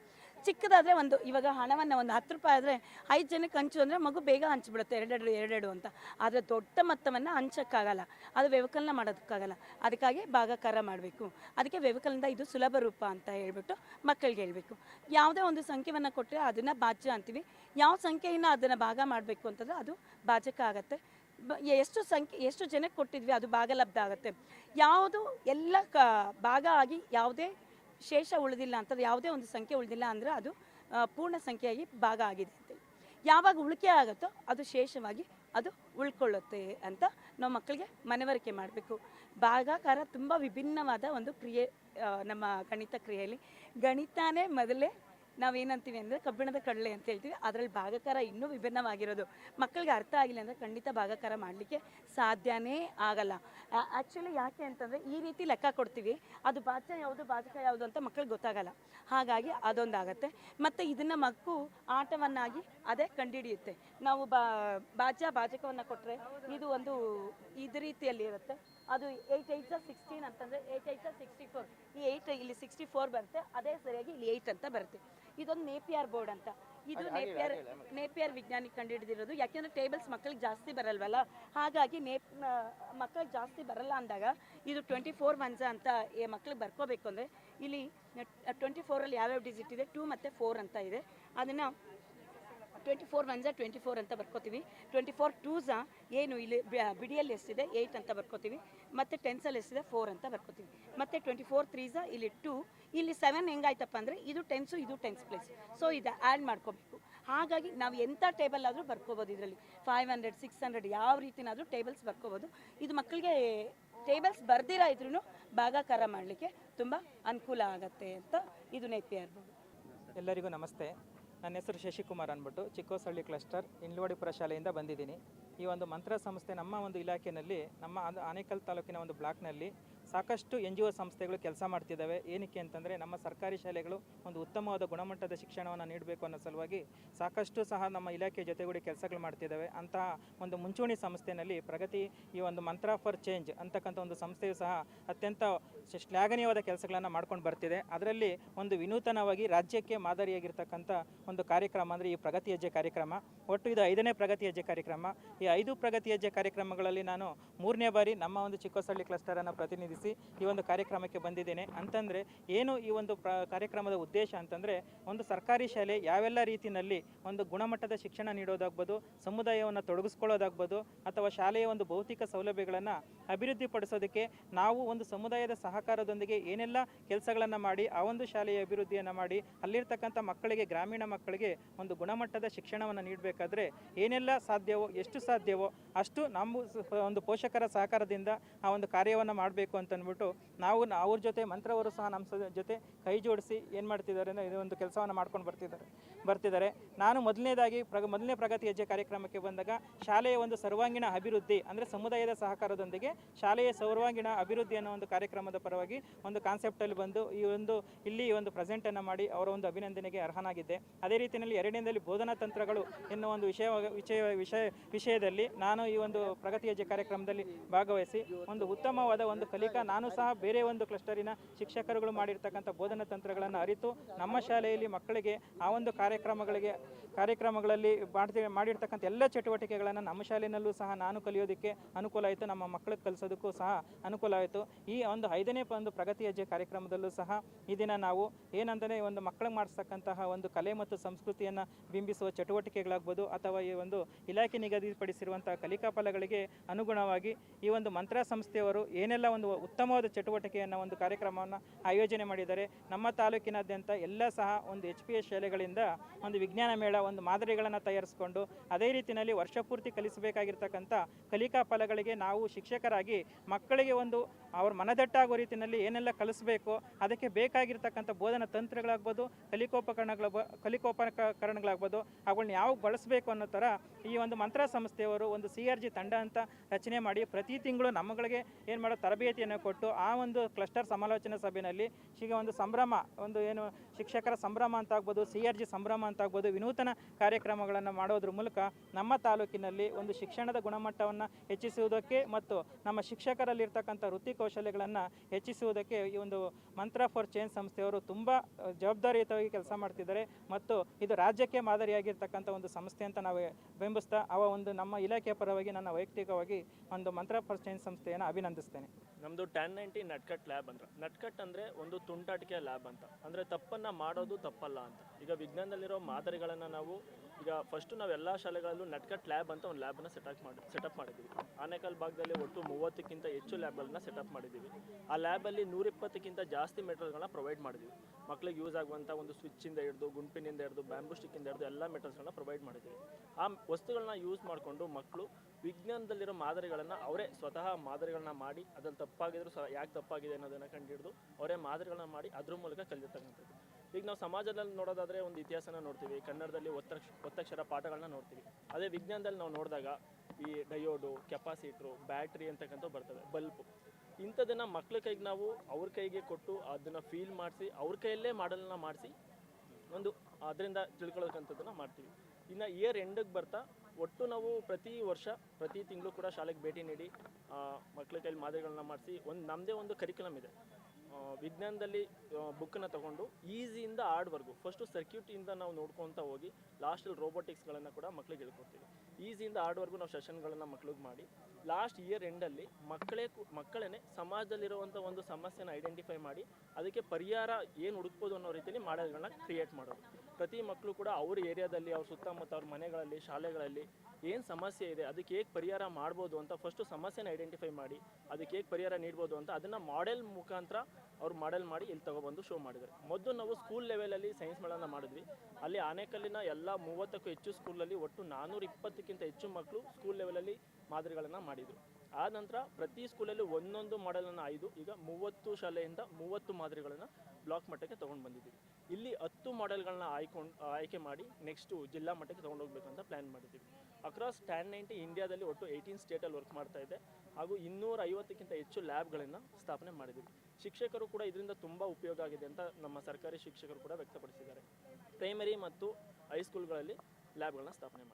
ಚಿಕ್ಕದಾದರೆ ಒಂದು, ಇವಾಗ ಹಣವನ್ನು ಒಂದು ಹತ್ತು ರೂಪಾಯಿ ಆದರೆ ಐದು ಜನಕ್ಕೆ ಹಂಚು ಅಂದರೆ ಮಗು ಬೇಗ ಹಂಚಿಬಿಡುತ್ತೆ, ಎರಡೆರಡು ಎರಡೆರಡು ಅಂತ. ಆದರೆ ದೊಡ್ಡ ಮೊತ್ತವನ್ನು ಹಂಚೋಕ್ಕಾಗಲ್ಲ. ಅದು ವ್ಯವಕಲನ ಮಾಡೋದಕ್ಕಾಗಲ್ಲ. ಅದಕ್ಕಾಗಿ ಭಾಗಕಾರ ಮಾಡಬೇಕು. ಅದಕ್ಕೆ ವ್ಯವಕಲನದ ಇದು ಸುಲಭ ರೂಪ ಅಂತ ಹೇಳ್ಬಿಟ್ಟು ಮಕ್ಕಳಿಗೆ ಹೇಳಬೇಕು. ಯಾವುದೇ ಒಂದು ಸಂಖ್ಯೆಯನ್ನು ಕೊಟ್ಟರೆ ಅದನ್ನು ಭಾಜ್ಯ ಅಂತೀವಿ. ಯಾವ ಸಂಖ್ಯೆಯನ್ನು ಅದನ್ನು ಭಾಗ ಮಾಡಬೇಕು ಅಂತಂದರೆ ಅದು ಭಾಜಕ ಆಗುತ್ತೆ. ಎಷ್ಟು ಸಂಖ್ಯೆ, ಎಷ್ಟು ಜನಕ್ಕೆ ಕೊಟ್ಟಿದ್ವಿ ಅದು ಭಾಗಲಬ್ಧ ಆಗುತ್ತೆ. ಯಾವುದು ಎಲ್ಲ ಕ, ಭಾಗ ಆಗಿ ಯಾವುದೇ ಶೇಷ ಉಳಿದಿಲ್ಲ ಅಂತಂದ್ರೆ ಯಾವುದೇ ಒಂದು ಸಂಖ್ಯೆ ಉಳಿದಿಲ್ಲ ಅಂದರೆ ಅದು ಪೂರ್ಣ ಸಂಖ್ಯೆಯಾಗಿ ಭಾಗ ಆಗಿದೆ ಅಂತೇಳಿ ಯಾವಾಗ ಉಳಿಕೆ ಆಗುತ್ತೋ ಅದು ಶೇಷವಾಗಿ ಅದು ಉಳ್ಕೊಳ್ಳುತ್ತೆ ಅಂತ ನಾವು ಮಕ್ಕಳಿಗೆ ಮನವರಿಕೆ ಮಾಡಬೇಕು. ಭಾಗಾಕಾರ ತುಂಬ ವಿಭಿನ್ನವಾದ ಒಂದು ಕ್ರಿಯೆ ನಮ್ಮ ಗಣಿತ ಕ್ರಿಯೆಯಲ್ಲಿ. ಗಣಿತನೇ ಮೊದಲೇ ನಾವೇನಂತೀವಿ ಅಂದರೆ ಕಬ್ಬಿಣದ ಕಡಲೆ ಅಂತ ಹೇಳ್ತೀವಿ. ಅದರಲ್ಲಿ ಭಾಗಕಾರ ಇನ್ನೂ ವಿಭಿನ್ನವಾಗಿರೋದು. ಮಕ್ಕಳಿಗೆ ಅರ್ಥ ಆಗಿಲ್ಲ ಅಂದರೆ ಖಂಡಿತ ಭಾಗಕಾರ ಮಾಡಲಿಕ್ಕೆ ಸಾಧ್ಯನೇ ಆಗಲ್ಲ. ಆ್ಯಕ್ಚುಲಿ ಯಾಕೆ ಅಂತಂದರೆ ಈ ರೀತಿ ಲೆಕ್ಕ ಕೊಡ್ತೀವಿ. ಅದು ಬಾಧ್ಯ ಯಾವುದು ಬಾಧಕ ಯಾವುದು ಅಂತ ಮಕ್ಕಳಿಗೆ ಗೊತ್ತಾಗಲ್ಲ. ಹಾಗಾಗಿ ಅದೊಂದಾಗತ್ತೆ. ಮತ್ತು ಇದನ್ನು ಮಕ್ಕು ಆಟವನ್ನಾಗಿ ಅದೇ ಕಂಡುಹಿಡಿಯುತ್ತೆ ನಾವು ಬಾ ಭಾಜ್ಯ ಬಾಜಕವನ್ನು ಕೊಟ್ಟರೆ ಇದು ಒಂದು ಇದು ರೀತಿಯಲ್ಲಿ ಇರುತ್ತೆ. ಅದು ಏಯ್ಟ್ ಏಯ್ಟ್ ಸಿಕ್ಸ್ಟೀನ್ ಅಂತಂದರೆ ಏಯ್ಟ್ ಏಯ್ಟ್ ಸಿಕ್ಸ್ಟಿ ಫೋರ್ ಈ ಏಯ್ಟ್ ಇಲ್ಲಿ ಸಿಕ್ಸ್ಟಿ ಫೋರ್ ಬರುತ್ತೆ. ಅದೇ ಸರಿಯಾಗಿ ಇಲ್ಲಿ ಏಯ್ಟ್ ಅಂತ ಬರುತ್ತೆ. ಇದೊಂದು ನೇಪಿಯರ್ ಬೋರ್ಡ್ ಅಂತ. ಇದು ನೇಪಿಯರ್ ನೇಪಿಯರ್ ವಿಜ್ಞಾನಿ ಕಂಡುಹಿಡಿದಿರೋದು ಯಾಕೆಂದ್ರೆ ಟೇಬಲ್ಸ್ ಮಕ್ಕಳಿಗೆ ಜಾಸ್ತಿ ಬರಲ್ವಲ್ಲ? ಹಾಗಾಗಿ ನೇಪ್ ಮಕ್ಕಳಿಗೆ ಜಾಸ್ತಿ ಬರಲ್ಲ ಅಂದಾಗ ಇದು ಟ್ವೆಂಟಿ ಫೋರ್ ಮಂಜ ಅಂತ ಈ ಮಕ್ಕಳಿಗೆ ಬರ್ಕೋಬೇಕು ಅಂದರೆ ಇಲ್ಲಿ ಟ್ವೆಂಟಿ ಫೋರಲ್ಲಿ ಯಾವ್ಯಾವ ಡಿಜಿಟ್ ಇದೆ? ಟೂ ಮತ್ತು ಫೋರ್ ಅಂತ ಇದೆ. ಅದನ್ನು ಟ್ವೆಂಟಿ ಫೋರ್ ಒನ್ ಝಾ ಟ್ವೆಂಟಿ ಫೋರ್ ಅಂತ ಬರ್ಕೋತೀವಿ. ಟ್ವೆಂಟಿ ಫೋರ್ ಟೂ ಝಾ ಏನು ಇಲ್ಲಿ ಬಿಡಿಯಲ್ಲಿ ಎಷ್ಟಿದೆ? ಏಯ್ಟ್ ಅಂತ ಬರ್ಕೋತೀವಿ. ಮತ್ತು ಟೆನ್ಸಲ್ಲಿ ಎಷ್ಟಿದೆ? ಫೋರ್ ಅಂತ ಬರ್ಕೋತೀವಿ. ಮತ್ತು ಟ್ವೆಂಟಿ ಫೋರ್ ತ್ರೀಸ ಇಲ್ಲಿ ಟೂ ಇಲ್ಲಿ ಸೆವೆನ್ ಹೆಂಗಾಯ್ತಪ್ಪ ಅಂದರೆ ಇದು ಟೆನ್ಸು ಇದು ಟೆನ್ಸ್ ಪ್ಲೇಸ್ ಸೊ ಇದು ಆ್ಯಡ್ ಮಾಡ್ಕೋಬೇಕು. ಹಾಗಾಗಿ ನಾವು ಎಂಥ ಟೇಬಲ್ ಆದರೂ ಬರ್ಕೋಬೋದು ಇದರಲ್ಲಿ. ಫೈವ್ ಹಂಡ್ರೆಡ್ ಸಿಕ್ಸ್ ಹಂಡ್ರೆಡ್ ಯಾವ ರೀತಿನಾದರೂ ಟೇಬಲ್ಸ್ ಬರ್ಕೋಬೋದು. ಇದು ಮಕ್ಕಳಿಗೆ ಟೇಬಲ್ಸ್ ಬರ್ದಿರ ಇದ್ರೂ ಭಾಗಾಕಾರ ಮಾಡಲಿಕ್ಕೆ ತುಂಬ ಅನುಕೂಲ ಆಗತ್ತೆ ಅಂತ ಇದು ನೆಪಿ ಎಲ್ಲರಿಗೂ ನಮಸ್ತೆ. ನನ್ನ ಹೆಸರು ಶಶಿಕುಮಾರ್ ಅಂದ್ಬಿಟ್ಟು ಚಿಕ್ಕೋಸಳ್ಳಿ ಕ್ಲಸ್ಟರ್ ಇಂಡ್ಲವಾಡಿಪುರ ಶಾಲೆಯಿಂದ ಬಂದಿದ್ದೀನಿ. ಈ ಒಂದು ಮಂತ್ರ ಸಂಸ್ಥೆ ನಮ್ಮ ಒಂದು ಇಲಾಖೆಯಲ್ಲಿ ನಮ್ಮ ಆನೇಕಲ್ ತಾಲೂಕಿನ ಒಂದು ಬ್ಲಾಕ್ನಲ್ಲಿ ಸಾಕಷ್ಟು ಎನ್ ಜಿ ಒ ಸಂಸ್ಥೆಗಳು ಕೆಲಸ ಮಾಡ್ತಿದ್ದಾವೆ. ಏನಕ್ಕೆ ಅಂತಂದರೆ ನಮ್ಮ ಸರ್ಕಾರಿ ಶಾಲೆಗಳು ಒಂದು ಉತ್ತಮವಾದ ಗುಣಮಟ್ಟದ ಶಿಕ್ಷಣವನ್ನು ನೀಡಬೇಕು ಅನ್ನೋ ಸಲುವಾಗಿ ಸಾಕಷ್ಟು ಸಹ ನಮ್ಮ ಇಲಾಖೆ ಜೊತೆಗೂಡಿ ಕೆಲಸಗಳು ಮಾಡ್ತಿದ್ದಾವೆ. ಅಂತಹ ಒಂದು ಮುಂಚೂಣಿ ಸಂಸ್ಥೆಯಲ್ಲಿ ಪ್ರಗತಿ ಈ ಒಂದು ಮಂತ್ರ ಫಾರ್ ಚೇಂಜ್ ಅಂತಕ್ಕಂಥ ಒಂದು ಸಂಸ್ಥೆಯು ಸಹ ಅತ್ಯಂತ ಶ್ಲಾಘನೀಯವಾದ ಕೆಲಸಗಳನ್ನು ಮಾಡ್ಕೊಂಡು ಬರ್ತಿದೆ. ಅದರಲ್ಲಿ ಒಂದು ವಿನೂತನವಾಗಿ ರಾಜ್ಯಕ್ಕೆ ಮಾದರಿಯಾಗಿರ್ತಕ್ಕಂಥ ಒಂದು ಕಾರ್ಯಕ್ರಮ ಅಂದರೆ ಈ ಪ್ರಗತಿ ಹೆಜ್ಜೆ ಕಾರ್ಯಕ್ರಮ. ಒಟ್ಟು ಇದು ಐದನೇ ಪ್ರಗತಿ ಹೆಜ್ಜೆ ಕಾರ್ಯಕ್ರಮ. ಈ ಐದು ಪ್ರಗತಿ ಹೆಜ್ಜೆ ಕಾರ್ಯಕ್ರಮಗಳಲ್ಲಿ ನಾನು ಮೂರನೇ ಬಾರಿ ನಮ್ಮ ಒಂದು ಚಿಕ್ಕೋಸಳ್ಳಿ ಕ್ಲಸ್ಟರನ್ನು ಪ್ರತಿನಿಧಿಸಿ ಈ ಒಂದು ಕಾರ್ಯಕ್ರಮಕ್ಕೆ ಬಂದಿದ್ದೇನೆ. ಅಂತಂದರೆ ಏನು ಈ ಒಂದು ಪ್ರ, ಕಾರ್ಯಕ್ರಮದ ಉದ್ದೇಶ ಅಂತಂದರೆ ಒಂದು ಸರ್ಕಾರಿ ಶಾಲೆ ಯಾವೆಲ್ಲ ರೀತಿಯಲ್ಲಿ ಒಂದು ಗುಣಮಟ್ಟದ ಶಿಕ್ಷಣ ನೀಡೋದಾಗ್ಬೋದು, ಸಮುದಾಯವನ್ನು ತೊಡಗಿಸ್ಕೊಳ್ಳೋದಾಗ್ಬೋದು, ಅಥವಾ ಶಾಲೆಯ ಒಂದು ಭೌತಿಕ ಸೌಲಭ್ಯಗಳನ್ನು ಅಭಿವೃದ್ಧಿಪಡಿಸೋದಕ್ಕೆ ನಾವು ಒಂದು ಸಮುದಾಯದ ಸಹಕಾರದೊಂದಿಗೆ ಏನೆಲ್ಲ ಕೆಲಸಗಳನ್ನು ಮಾಡಿ, ಆ ಒಂದು ಶಾಲೆಯ ಅಭಿವೃದ್ಧಿಯನ್ನು ಮಾಡಿ, ಅಲ್ಲಿರ್ತಕ್ಕಂಥ ಮಕ್ಕಳಿಗೆ, ಗ್ರಾಮೀಣ ಮಕ್ಕಳಿಗೆ ಒಂದು ಗುಣಮಟ್ಟದ ಶಿಕ್ಷಣವನ್ನು ನೀಡಬೇಕಾದ್ರೆ ಏನೆಲ್ಲ ಸಾಧ್ಯವೋ, ಎಷ್ಟು ಸಾಧ್ಯವೋ ಅಷ್ಟು ನಮ್ಮ ಒಂದು ಪೋಷಕರ ಸಹಕಾರದಿಂದ ಆ ಒಂದು ಕಾರ್ಯವನ್ನು ಮಾಡಬೇಕು ಅಂತ ಅಂದ್ಬಿಟ್ಟು ನಾವು ಅವ್ರ ಜೊತೆ, ಮಂತ್ರವರು ಸಹ ನಮ್ಮ ಜೊತೆ ಕೈ ಜೋಡಿಸಿ ಏನು ಮಾಡ್ತಿದ್ದಾರೆ ಅಂದರೆ ಇದೊಂದು ಕೆಲಸವನ್ನು ಮಾಡ್ಕೊಂಡು ಬರ್ತಿದ್ದಾರೆ. ಬರ್ತಿದ್ದಾರೆ. ನಾನು ಮೊದಲನೇದಾಗಿ ಪ್ರಗ ಮೊದಲನೇ ಪ್ರಗತಿ ಹೆಜ್ಜೆ ಕಾರ್ಯಕ್ರಮಕ್ಕೆ ಬಂದಾಗ ಶಾಲೆಯ ಒಂದು ಸರ್ವಾಂಗೀಣ ಅಭಿವೃದ್ಧಿ ಅಂದರೆ ಸಮುದಾಯದ ಸಹಕಾರದೊಂದಿಗೆ ಶಾಲೆಯ ಸರ್ವಾಂಗೀಣ ಅಭಿವೃದ್ಧಿ ಅನ್ನೋ ಒಂದು ಕಾರ್ಯಕ್ರಮದ ಪರವಾಗಿ ಒಂದು ಕಾನ್ಸೆಪ್ಟಲ್ಲಿ ಬಂದು ಈ ಒಂದು ಇಲ್ಲಿ ಒಂದು ಪ್ರೆಸೆಂಟನ್ನು ಮಾಡಿ ಅವರ ಒಂದು ಅಭಿನಂದನೆಗೆ ಅರ್ಹನಾಗಿದ್ದೆ. ಅದೇ ರೀತಿಯಲ್ಲಿ ಎರಡನೇದಲ್ಲಿ ಬೋಧನಾ ತಂತ್ರಗಳು ಎನ್ನುವ ಒಂದು ವಿಷಯ ವಿಷಯ ವಿಷಯ ವಿಷಯದಲ್ಲಿ ನಾನು ಈ ಒಂದು ಪ್ರಗತಿ ಹೆಜ್ಜೆ ಕಾರ್ಯಕ್ರಮದಲ್ಲಿ ಭಾಗವಹಿಸಿ ಒಂದು ಉತ್ತಮವಾದ ಒಂದು ಕಲಿಕಾ ನಾನು ಸಹ ಬೇರೆ ಒಂದು ಕ್ಲಸ್ಟರಿನ ಶಿಕ್ಷಕರುಗಳು ಮಾಡಿರ್ತಕ್ಕಂಥ ಬೋಧನಾ ತಂತ್ರಗಳನ್ನು ಅರಿತು ನಮ್ಮ ಶಾಲೆಯಲ್ಲಿ ಮಕ್ಕಳಿಗೆ ಆ ಒಂದು ಕಾರ್ಯಕ್ರಮಗಳಿಗೆ, ಕಾರ್ಯಕ್ರಮಗಳಲ್ಲಿ ಮಾಡ್ತಿ, ಮಾಡಿರ್ತಕ್ಕಂಥ ಎಲ್ಲ ಚಟುವಟಿಕೆಗಳನ್ನು ನಮ್ಮ ಶಾಲೆಯಲ್ಲೂ ಸಹ ನಾನು ಕಲಿಯೋದಕ್ಕೆ ಅನುಕೂಲ ಆಯಿತು. ನಮ್ಮ ಮಕ್ಕಳಿಗೆ ಕಲಿಸೋದಕ್ಕೂ ಸಹ ಅನುಕೂಲ ಆಯಿತು. ಈ ಒಂದು ಐದನೇ ಒಂದು ಪ್ರಗತಿ ಹೆಜ್ಜೆ ಕಾರ್ಯಕ್ರಮದಲ್ಲೂ ಸಹ ಈ ದಿನ ನಾವು ಏನಂದರೆ ಒಂದು ಮಕ್ಕಳಿಗೆ ಮಾಡಿಸ್ತಕ್ಕಂತಹ ಒಂದು ಕಲೆ ಮತ್ತು ಸಂಸ್ಕೃತಿಯನ್ನು ಬಿಂಬಿಸುವ ಚಟುವಟಿಕೆಗಳಾಗ್ಬೋದು ಅಥವಾ ಈ ಒಂದು ಇಲಾಖೆ ನಿಗದಿಪಡಿಸಿರುವಂತಹ ಕಲಿಕಾ ಫಲಗಳಿಗೆ ಅನುಗುಣವಾಗಿ ಈ ಒಂದು ಮಂತ್ರ ಸಂಸ್ಥೆಯವರು ಏನೆಲ್ಲ ಒಂದು ಉತ್ತಮವಾದ ಚಟುವಟಿಕೆಯನ್ನು ಒಂದು ಕಾರ್ಯಕ್ರಮವನ್ನು ಆಯೋಜನೆ ಮಾಡಿದ್ದಾರೆ. ನಮ್ಮ ತಾಲೂಕಿನಾದ್ಯಂತ ಎಲ್ಲ ಸಹ ಒಂದು ಎಚ್ ಪಿ ಎಸ್ ಶಾಲೆಗಳಿಂದ ಒಂದು ವಿಜ್ಞಾನ ಮೇಳ ಒಂದು ಮಾದರಿಗಳನ್ನು ತಯಾರಿಸಿಕೊಂಡು, ಅದೇ ರೀತಿಯಲ್ಲಿ ವರ್ಷಪೂರ್ತಿ ಕಲಿಸಬೇಕಾಗಿರ್ತಕ್ಕಂಥ ಕಲಿಕಾ ಫಲಗಳಿಗೆ ನಾವು ಶಿಕ್ಷಕರಾಗಿ ಮಕ್ಕಳಿಗೆ ಒಂದು ಅವ್ರ ಮನದಟ್ಟಾಗುವ ರೀತಿಯಲ್ಲಿ ಏನೆಲ್ಲ ಕಲಿಸಬೇಕು, ಅದಕ್ಕೆ ಬೇಕಾಗಿರ್ತಕ್ಕಂಥ ಬೋಧನಾ ತಂತ್ರಗಳಾಗ್ಬೋದು, ಕಲಿಕೋಪಕರಣಗಳ ಕಲಿಕೋಪಕರಣಗಳಾಗ್ಬೋದು ಅವುಗಳನ್ನ ಯಾವ ಬಳಸಬೇಕು ಅನ್ನೋ ಥರ ಈ ಒಂದು ಮಂತ್ರ ಸಂಸ್ಥೆಯವರು ಒಂದು ಸಿ ಆರ್ ಜಿ ತಂಡ ಅಂತ ರಚನೆ ಮಾಡಿ ಪ್ರತಿ ತಿಂಗಳು ನಮ್ಮಗಳಿಗೆ ಏನು ಮಾಡೋ ತರಬೇತಿಯನ್ನು ಕೊಟ್ಟು ಆ ಒಂದು ಕ್ಲಸ್ಟರ್ ಸಮಾಲೋಚನಾ ಸಭೆಯಲ್ಲಿ ಈಗ ಒಂದು ಸಂಭ್ರಮ, ಒಂದು ಏನು ಶಿಕ್ಷಕರ ಸಂಭ್ರಮ ಅಂತ ಆಗ್ಬೋದು, ಸಿ ಆರ್ ಜಿ ಸಂಭ್ರಮ ಅಂತ ಆಗ್ಬೋದು, ವಿನೂತನ ಕಾರ್ಯಕ್ರಮಗಳನ್ನು ಮಾಡೋದ್ರ ಮೂಲಕ ನಮ್ಮ ತಾಲೂಕಿನಲ್ಲಿ ಒಂದು ಶಿಕ್ಷಣದ ಗುಣಮಟ್ಟವನ್ನು ಹೆಚ್ಚಿಸುವುದಕ್ಕೆ ಮತ್ತು ನಮ್ಮ ಶಿಕ್ಷಕರಲ್ಲಿರ್ತಕ್ಕಂಥ ವೃತ್ತಿ ಕೌಶಲ್ಯಗಳನ್ನು ಹೆಚ್ಚಿಸುವುದಕ್ಕೆ ಈ ಒಂದು ಮಂತ್ರ ಫಾರ್ ಚೇಂಜ್ ಸಂಸ್ಥೆಯವರು ತುಂಬ ಜವಾಬ್ದಾರಿಯುತವಾಗಿ ಕೆಲಸ ಮಾಡ್ತಿದ್ದಾರೆ ಮತ್ತು ಇದು ರಾಜ್ಯಕ್ಕೆ ಮಾದರಿಯಾಗಿರ್ತಕ್ಕಂಥ ಒಂದು ಸಂಸ್ಥೆ ಅಂತ ನಾವು ಬೆಂಬಿಸ್ತಾ, ಅವ ಒಂದು ನಮ್ಮ ಇಲಾಖೆಯ ಪರವಾಗಿ ನನ್ನ ವೈಯಕ್ತಿಕವಾಗಿ ಒಂದು ಮಂತ್ರ ಫಾರ್ ಚೇಂಜ್ ಸಂಸ್ಥೆಯನ್ನು ಅಭಿನಂದಿಸ್ತೇನೆ. ನಮ್ಮದು ಟೆನ್ ನೈಂಟಿ ನಟ್ಕಟ್ ಲ್ಯಾಬ್ ಅಂತ. ನಟ್ಕಟ್ ಅಂದರೆ ಒಂದು ತುಂಟಾಟಿಕೆ ಲ್ಯಾಬ್ ಅಂತ. ಅಂದರೆ ತಪ್ಪನ್ನು ಮಾಡೋದು ತಪ್ಪಲ್ಲ ಅಂತ. ಈಗ ವಿಜ್ಞಾನದಲ್ಲಿರೋ ಮಾದರಿಗಳನ್ನು ನಾವು ಈಗ ಫಸ್ಟು ನಾವು ಎಲ್ಲಾ ಶಾಲೆಗಳಲ್ಲೂ ನಟ್ಕಟ್ ಲ್ಯಾಬ್ ಅಂತ ಒಂದು ಲ್ಯಾಬನ್ನು ಸೆಟಪ್ ಮಾಡಿ ಸೆಟಪ್ ಮಾಡಿದ್ದೀವಿ ಆನೇಕಲ್ ಭಾಗದಲ್ಲಿ ಒಟ್ಟು ಮೂವತ್ತಕ್ಕಿಂತ ಹೆಚ್ಚು ಲ್ಯಾಬ್ಗಳನ್ನ ಸೆಟಪ್ ಮಾಡಿದ್ದೀವಿ ಆ ಲ್ಯಾಬಲ್ಲಿ ನೂರಿಪ್ಪತ್ತಕ್ಕಿಂತ ಜಾಸ್ತಿ ಮೆಟೀರಿಯಲ್ಗಳನ್ನ ಪ್ರೊವೈಡ್ ಮಾಡಿದ್ದೀವಿ ಮಕ್ಳಿಗೆ ಯೂಸ್ ಆಗುವಂಥ ಒಂದು ಸ್ವಿಚ್ಚಿಂದ ಹಿಡಿದು, ಗುಂಪಿನಿಂದ ಹಿಡಿದು ಬ್ಯಾಂಬೂ ಸ್ಟಿಕ್ಕಿಂದ ಹಿಡಿದು ಎಲ್ಲ ಮೆಟೀರಿಯಲ್ಸ್ಗಳನ್ನ ಪ್ರೊವೈಡ್ ಮಾಡಿದ್ದೀವಿ ಆ ವಸ್ತುಗಳನ್ನ ಯೂಸ್ ಮಾಡಿಕೊಂಡು ಮಕ್ಕಳು ವಿಜ್ಞಾನದಲ್ಲಿರೋ ಮಾದರಿಗಳನ್ನು ಅವರೇ ಸ್ವತಃ ಮಾದರಿಗಳನ್ನ ಮಾಡಿ ಅದ್ರಲ್ಲಿ ತಪ್ಪಾಗಿದ್ರು ಸಹ ಯಾಕೆ ತಪ್ಪಾಗಿದೆ ಅನ್ನೋದನ್ನು ಕಂಡುಹಿಡಿದು ಅವರೇ ಮಾದರಿಗಳನ್ನ ಮಾಡಿ ಅದ್ರ ಮೂಲಕ ಕಲಿತಿರ್ತಕ್ಕಂಥದ್ದು ಈಗ ನಾವು ಸಮಾಜದಲ್ಲಿ ನೋಡೋದಾದರೆ ಒಂದು ಇತಿಹಾಸನ ನೋಡ್ತೀವಿ, ಕನ್ನಡದಲ್ಲಿ ಒತ್ತಕ್ಷ ಒತ್ತಕ್ಷರ ಪಾಠಗಳನ್ನ ನೋಡ್ತೀವಿ. ಅದೇ ವಿಜ್ಞಾನದಲ್ಲಿ ನಾವು ನೋಡಿದಾಗ ಈ ಡಯೋಡು, ಕೆಪಾಸಿಟ್ರು, ಬ್ಯಾಟ್ರಿ ಅಂತಕ್ಕಂಥ ಬರ್ತವೆ, ಬಲ್ಬು. ಇಂಥದನ್ನು ಮಕ್ಳ ಕೈಗೆ ನಾವು ಅವ್ರ ಕೈಗೆ ಕೊಟ್ಟು ಅದನ್ನು ಫೀಲ್ ಮಾಡಿಸಿ ಅವ್ರ ಕೈಯಲ್ಲೇ ಮಾಡಲನ್ನ ಮಾಡಿಸಿ ಒಂದು ಅದರಿಂದ ತಿಳ್ಕೊಳ್ಳೋಕ್ಕಂಥದ್ದನ್ನು ಮಾಡ್ತೀವಿ. ಇನ್ನು ಇಯರ್ ಎಂಡಿಗೆ ಬರ್ತಾ ಒಟ್ಟು ನಾವು ಪ್ರತಿ ವರ್ಷ, ಪ್ರತಿ ತಿಂಗಳು ಕೂಡ ಶಾಲೆಗೆ ಭೇಟಿ ನೀಡಿ ಮಕ್ಕಳ ಕೈಯಲ್ಲಿ ಮಾದರಿಗಳನ್ನ ಮಾಡಿಸಿ, ಒಂದು ನಮ್ಮದೇ ಒಂದು ಕರಿಕ್ಯುಲಮ್ ಇದೆ. ವಿಜ್ಞಾನದಲ್ಲಿ ಬುಕ್ಕನ್ನ ತಗೊಂಡು ಈಸಿಯಿಂದ ಫಸ್ಟ್ ಫಸ್ಟು ಸರ್ಕ್ಯೂಟಿಂದ ನಾವು ನೋಡ್ಕೊತಾ ಹೋಗಿ ಲಾಸ್ಟಲ್ಲಿ ರೋಬೋಟಿಕ್ಸ್ಗಳನ್ನು ಕೂಡ ಮಕ್ಕಳಿಗೆ ಹೇಳ್ಕೊಡ್ತೀವಿ. ಈಸಿಯಿಂದ ಆರ್ಡ್ವರೆಗೂ ನಾವು ಸೆಷನ್ಗಳನ್ನು ಮಕ್ಳಿಗೆ ಮಾಡಿ, ಲಾಸ್ಟ್ ಇಯರ್ ಎಂಡಲ್ಲಿ ಮಕ್ಕಳೇ ಮಕ್ಕಳೇ ಸಮಾಜದಲ್ಲಿರುವಂಥ ಒಂದು ಸಮಸ್ಯೆನ ಐಡೆಂಟಿಫೈ ಮಾಡಿ, ಅದಕ್ಕೆ ಪರಿಹಾರ ಏನು ಹುಡುಕ್ಬೋದು ಅನ್ನೋ ರೀತಿಯಲ್ಲಿ ಮಾಡೆಲ್ಗಳನ್ನ ಕ್ರಿಯೇಟ್ ಮಾಡೋದು. ಪ್ರತಿ ಮಕ್ಕಳು ಕೂಡ ಅವ್ರ ಏರಿಯಾದಲ್ಲಿ, ಅವ್ರ ಸುತ್ತಮುತ್ತ ಅವ್ರ ಮನೆಗಳಲ್ಲಿ, ಶಾಲೆಗಳಲ್ಲಿ ಏನು ಸಮಸ್ಯೆ ಇದೆ, ಅದಕ್ಕೆ ಹೇಗೆ ಪರಿಹಾರ ಮಾಡ್ಬೋದು ಅಂತ ಫಸ್ಟು ಸಮಸ್ಯೆನ ಐಡೆಂಟಿಫೈ ಮಾಡಿ, ಅದಕ್ಕೆ ಹೇಗೆ ಪರಿಹಾರ ನೀಡ್ಬೋದು ಅಂತ ಅದನ್ನು ಮಾಡೆಲ್ ಮುಖಾಂತರ ಅವ್ರು ಮಾಡೆಲ್ ಮಾಡಿ ಇಲ್ಲಿ ತಗೊಬಂದು ಶೋ ಮಾಡಿದ್ದಾರೆ. ಮೊದಲು ನಾವು ಸ್ಕೂಲ್ ಲೆವೆಲಲ್ಲಿ ಸೈನ್ಸ್ ಮೇಳನ ಮಾಡಿದ್ವಿ. ಅಲ್ಲಿ ಆನೇಕಲ್ಲಿನ ಎಲ್ಲ ಮೂವತ್ತಕ್ಕೂ ಹೆಚ್ಚು ಸ್ಕೂಲಲ್ಲಿ ಒಟ್ಟು ನಾನ್ನೂರ ಇಪ್ಪತ್ತಕ್ಕಿಂತ ಹೆಚ್ಚು ಮಕ್ಕಳು ಸ್ಕೂಲ್ ಲೆವೆಲಲ್ಲಿ ಮಾದರಿಗಳನ್ನು ಮಾಡಿದರು. ಆ ನಂತರ ಪ್ರತಿ ಸ್ಕೂಲಲ್ಲಿ ಒಂದೊಂದು ಮಾಡೆಲನ್ನು ಆಯ್ದು ಈಗ ಮೂವತ್ತು ಶಾಲೆಯಿಂದ ಮೂವತ್ತು ಮಾದರಿಗಳನ್ನು ಬ್ಲಾಕ್ ಮಟ್ಟಕ್ಕೆ ತೊಗೊಂಡು ಬಂದಿದ್ದೀವಿ. ಇಲ್ಲಿ ಹತ್ತು ಮಾಡೆಲ್ಗಳನ್ನ ಆಯ್ಕೊಂಡು, ಆಯ್ಕೆ ಮಾಡಿ ನೆಕ್ಸ್ಟು ಜಿಲ್ಲಾ ಮಟ್ಟಕ್ಕೆ ತೊಗೊಂಡೋಗ್ಬೇಕಂತ ಪ್ಲ್ಯಾನ್ ಮಾಡಿದ್ದೀವಿ. ಅಕ್ರಾಸ್ ಟ್ಯಾನ್ ನೈಂಟಿ ಇಂಡಿಯಾದಲ್ಲಿ ಒಟ್ಟು ಏಯ್ಟೀನ್ ಸ್ಟೇಟಲ್ಲಿ ವರ್ಕ್ ಮಾಡ್ತಾ ಇದೆ. ಹಾಗೂ ಇನ್ನೂರ ಐವತ್ತಕ್ಕಿಂತ ಹೆಚ್ಚು ಲ್ಯಾಬ್ಗಳನ್ನು ಸ್ಥಾಪನೆ ಮಾಡಿದ್ದೀವಿ. ಶಿಕ್ಷಕರು ಕೂಡ ಇದರಿಂದ ತುಂಬ ಉಪಯೋಗ ಆಗಿದೆ ಅಂತ ನಮ್ಮ ಸರ್ಕಾರಿ ಶಿಕ್ಷಕರು ಕೂಡ ವ್ಯಕ್ತಪಡಿಸಿದ್ದಾರೆ. ಪ್ರೈಮರಿ ಮತ್ತು ಹೈಸ್ಕೂಲ್ಗಳಲ್ಲಿ ಲ್ಯಾಬ್ಗಳನ್ನ ಸ್ಥಾಪನೆ ಮಾಡಿ